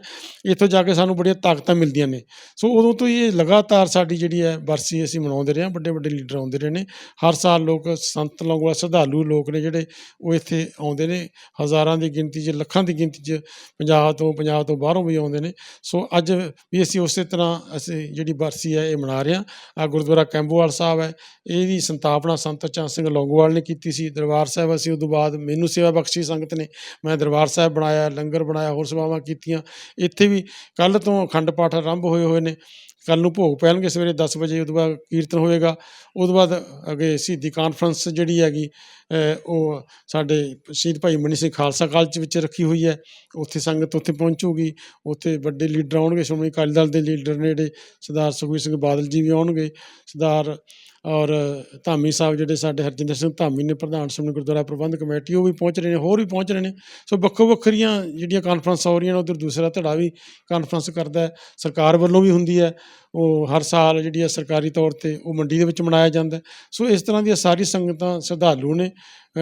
ਇੱਥੋਂ ਜਾ ਕੇ ਸਾਨੂੰ ਬੜੀਆਂ ਤਾਕਤਾਂ ਮਿਲਦੀਆਂ ਨੇ। ਸੋ ਉਦੋਂ ਤੋਂ ਹੀ ਇਹ ਲਗਾਤਾਰ ਸਾਡੀ ਜਿਹੜੀ ਹੈ ਬਰਸੀ ਅਸੀਂ ਮਨਾਉਂਦੇ ਰਹੇ ਹਾਂ, ਵੱਡੇ ਵੱਡੇ ਲੀਡਰ ਆਉਂਦੇ ਰਹੇ ਨੇ। ਹਰ ਸਾਲ ਲੋਕ ਸੰਤ ਲੰਗੋਆ ਸ਼ਰਧਾਲੂ ਲੋਕ ਨੇ ਜਿਹੜੇ ਉਹ ਇੱਥੇ ਆਉਂਦੇ ਨੇ। ਹਜ਼ਾਰਾਂ ਦੀ ਗਿਣਤੀ 'ਚ, ਲੱਖਾਂ ਦੀ ਗਿਣਤੀ 'ਚ ਪੰਜਾਬ ਤੋਂ ਪੰਜਾਬ ਤੋਂ ਬਾਹਰੋਂ ਵੀ ਆਉਂਦੇ ਨੇ। ਸੋ ਅੱਜ ਵੀ ਅਸੀਂ ਉਸੇ ਤਰ੍ਹਾਂ ਅਸੀਂ ਜਿਹੜੀ ਬਰਸੀ ਹੈ ਇਹ ਮਨਾ ਰਹੇ ਹਾਂ। ਆ ਗੁਰਦੁਆਰਾ ਕੈਂਬੋਵਾਲ ਸਾਹਿਬ ਹੈ। ਇਹਦੀ ਸੰਤਾਪਨਾ ਸੰਤ ਚੰਦ ਸਿੰਘ ਲੌਂਗੋਵਾਲ ਨੇ ਕੀਤੀ ਸੀ। ਦਰਬਾਰ ਸਾਹਿਬ ਅਸੀਂ ਉਦੋਂ ਬਾਅਦ ਮੈਨੂੰ ਸੇਵਾ ਬਖਸ਼ੀ ਸੰਗਤ ਨੇ। ਮੈਂ ਦਰਬਾਰ ਸਾਹਿਬ ਬਣਾਇਆ, ਲੰਗਰ ਬਣਾਇਆ, ਹੋਰ ਸੇਵਾਵਾਂ ਕੀਤੀਆਂ। ਇੱਥੇ ਵੀ ਕੱਲ ਤੋਂ ਅਖੰਡ ਪਾਠ ਆਰੰਭ ਹੋਏ ਹੋਏ ਨੇ। ਕੱਲ ਨੂੰ ਭੋਗ ਪੈਣਗੇ ਸਵੇਰੇ 10 ਵਜੇ ਉਦੋਂ ਬਾਅਦ ਕੀਰਤਨ ਹੋਏਗਾ। ਉਦੋਂ ਬਾਅਦ ਅੱਗੇ ਸ਼ਹੀਦੀ ਕਾਨਫਰੰਸ ਜਿਹੜੀ ਹੈਗੀ ਉਹ ਸਾਡੇ ਸ਼ਹੀਦ ਭਾਈ ਮਨੀ ਸਿੰਘ ਖਾਲਸਾ ਕਾਲਜ ਵਿੱਚ ਰੱਖੀ ਹੋਈ ਹੈ। ਉੱਥੇ ਸੰਗਤ ਉੱਥੇ ਪਹੁੰਚੂਗੀ। ਉੱਥੇ ਵੱਡੇ ਲੀਡਰ ਆਉਣਗੇ, ਸ਼੍ਰੋਮਣੀ ਅਕਾਲੀ ਦਲ ਦੇ ਲੀਡਰ ਨੇ ਜਿਹੜੇ ਸਰਦਾਰ ਸੁਖਬੀਰ ਸਿੰਘ ਬਾਦਲ ਜੀ ਵੀ ਆਉਣਗੇ। ਸਰਦਾਰ ਔਰ ਧਾਮੀ ਸਾਹਿਬ ਜਿਹੜੇ ਸਾਡੇ ਹਰਜਿੰਦਰ ਸਿੰਘ ਧਾਮੀ ਨੇ ਪ੍ਰਧਾਨ ਸ਼੍ਰੋਮਣੀ ਗੁਰਦੁਆਰਾ ਪ੍ਰਬੰਧ ਕਮੇਟੀ, ਉਹ ਵੀ ਪਹੁੰਚ ਰਹੇ ਨੇ, ਹੋਰ ਵੀ ਪਹੁੰਚ ਰਹੇ ਨੇ। ਸੋ ਵੱਖੋ ਵੱਖਰੀਆਂ ਜਿਹੜੀਆਂ ਕਾਨਫਰੰਸ ਹੋ ਰਹੀਆਂ ਨੇ, ਉਧਰ ਦੂਸਰਾ ਧੜਾ ਵੀ ਕਾਨਫਰੰਸ ਕਰਦਾ ਹੈ। ਸਰਕਾਰ ਵੱਲੋਂ ਵੀ ਹੁੰਦੀ ਹੈ। ਉਹ ਹਰ ਸਾਲ ਜਿਹੜੀ ਹੈ ਸਰਕਾਰੀ ਤੌਰ ਤੇ ਉਹ ਮੰਡੀ ਦੇ ਵਿੱਚ ਮਨਾਇਆ ਜਾਂਦਾ ਸੋ ਇਸ ਤਰ੍ਹਾਂ ਦੀਆਂ ਸਾਰੀ ਸੰਗਤਾਂ ਸ਼ਰਧਾਲੂ ਨੇ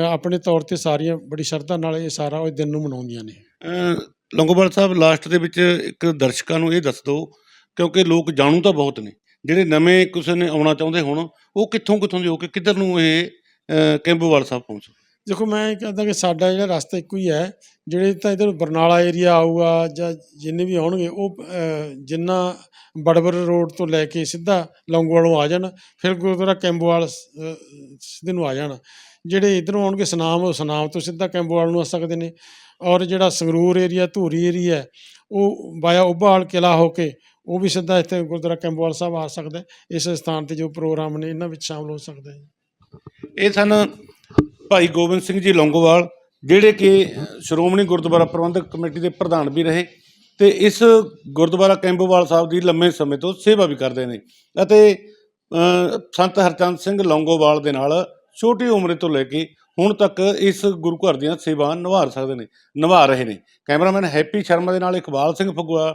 ਆਪਣੇ ਤੌਰ ਤੇ ਸਾਰੀਆਂ ਬੜੀ ਸ਼ਰਧਾ ਨਾਲ ਇਹ ਸਾਰਾ ਉਹ ਦਿਨ ਨੂੰ ਮਨਾਉਂਦੀਆਂ ਨੇ। ਅਹ ਲੰਗੋਵਾਲ ਸਾਹਿਬ, ਲਾਸਟ ਦੇ ਵਿੱਚ ਇੱਕ ਦਰਸ਼ਕਾਂ ਨੂੰ ਇਹ ਦੱਸ ਦਿਓ, ਕਿਉਂਕਿ ਲੋਕ ਜਾਣੂ ਤਾਂ ਬਹੁਤ ਨੇ। ਜਿਹੜੇ ਨਵੇਂ ਕਿਸੇ ਨੇ ਆਉਣਾ ਚਾਹੁੰਦੇ ਹੋਣ, ਉਹ ਕਿੱਥੋਂ ਕਿੱਥੋਂ ਦੀ ਹੋ ਕੇ ਕਿੱਧਰ ਨੂੰ ਇਹ, ਅਹ, ਕੈਂਬੋਵਾਲ ਸਾਹਿਬ ਪਹੁੰਚ ਦੇਖੋ, ਮੈਂ ਇਹ ਕਹਿੰਦਾ ਕਿ ਸਾਡਾ ਜਿਹੜਾ ਰਸਤਾ ਇੱਕੋ ਹੀ ਹੈ, ਜਿਹੜੇ ਤਾਂ ਇਧਰ ਬਰਨਾਲਾ ਏਰੀਆ ਆਊਗਾ ਜਾਂ ਜਿੰਨੇ ਵੀ ਆਉਣਗੇ, ਉਹ ਜਿੰਨਾ ਬੜਬਰ ਰੋਡ ਤੋਂ ਲੈ ਕੇ ਸਿੱਧਾ ਲੌਂਗੋਵਾਲੋਂ ਆ ਜਾਣ, ਫਿਰ ਗੁਰਦੁਆਰਾ ਕੈਂਬੋਵਾਲ ਸਿੱਧੇ ਨੂੰ ਆ ਜਾਣ। ਜਿਹੜੇ ਇਧਰੋਂ ਆਉਣਗੇ, ਸੁਨਾਮ ਉਹ ਸੁਨਾਮ ਤੋਂ ਸਿੱਧਾ ਕੈਂਬੋਵਾਲ ਨੂੰ ਆ ਸਕਦੇ ਨੇ। ਔਰ ਜਿਹੜਾ ਸੰਗਰੂਰ ਏਰੀਆ ਧੂਰੀ ਏਰੀਆ ਉਹ ਬਾਇਆ ਉਬਾਲ ਕਿਲਾ ਹੋ ਕੇ ਉਹ ਵੀ ਸਿੱਧਾ ਇੱਥੇ ਗੁਰਦੁਆਰਾ ਕੈਂਬੋਵਾਲ ਸਾਹਿਬ ਆ ਸਕਦਾ, ਇਸ ਸਥਾਨ ਤੇ ਜੋ ਪ੍ਰੋਗਰਾਮ ਨੇ, ਇਹਨਾਂ ਵਿੱਚ ਸ਼ਾਮਲ ਹੋ ਸਕਦਾ ਹੈ ਇਹ ਸਨ ਭਾਈ ਗੋਬਿੰਦ ਸਿੰਘ ਜੀ ਲੌਂਗੋਵਾਲ, ਜਿਹੜੇ ਕਿ ਸ਼੍ਰੋਮਣੀ ਗੁਰਦੁਆਰਾ ਪ੍ਰਬੰਧਕ ਕਮੇਟੀ ਦੇ ਪ੍ਰਧਾਨ ਵੀ ਰਹੇ ਤੇ ਇਸ ਗੁਰਦੁਆਰਾ ਕੈਂਬੋਵਾਲ ਸਾਹਿਬ ਦੀ ਲੰਮੇ ਸਮੇਂ ਤੋਂ ਸੇਵਾ ਵੀ ਕਰਦੇ ਨੇ ਅਤੇ ਸੰਤ ਹਰਚੰਦ ਸਿੰਘ ਲੌਂਗੋਵਾਲ ਦੇ ਨਾਲ ਛੋਟੀ ਉਮਰ ਤੋਂ ਲੈ ਕੇ ਹੁਣ ਤੱਕ ਇਸ ਗੁਰੂ ਘਰ ਦੀਆਂ ਸੇਵਾ ਨਿਭਾ ਸਕਦੇ ਨੇ, ਨਿਭਾ ਰਹੇ ਨੇ। ਕੈਮਰਾਮੈਨ ਹੈਪੀ ਸ਼ਰਮਾ ਦੇ ਨਾਲ ਇਕਬਾਲ ਸਿੰਘ ਫਗੂਆ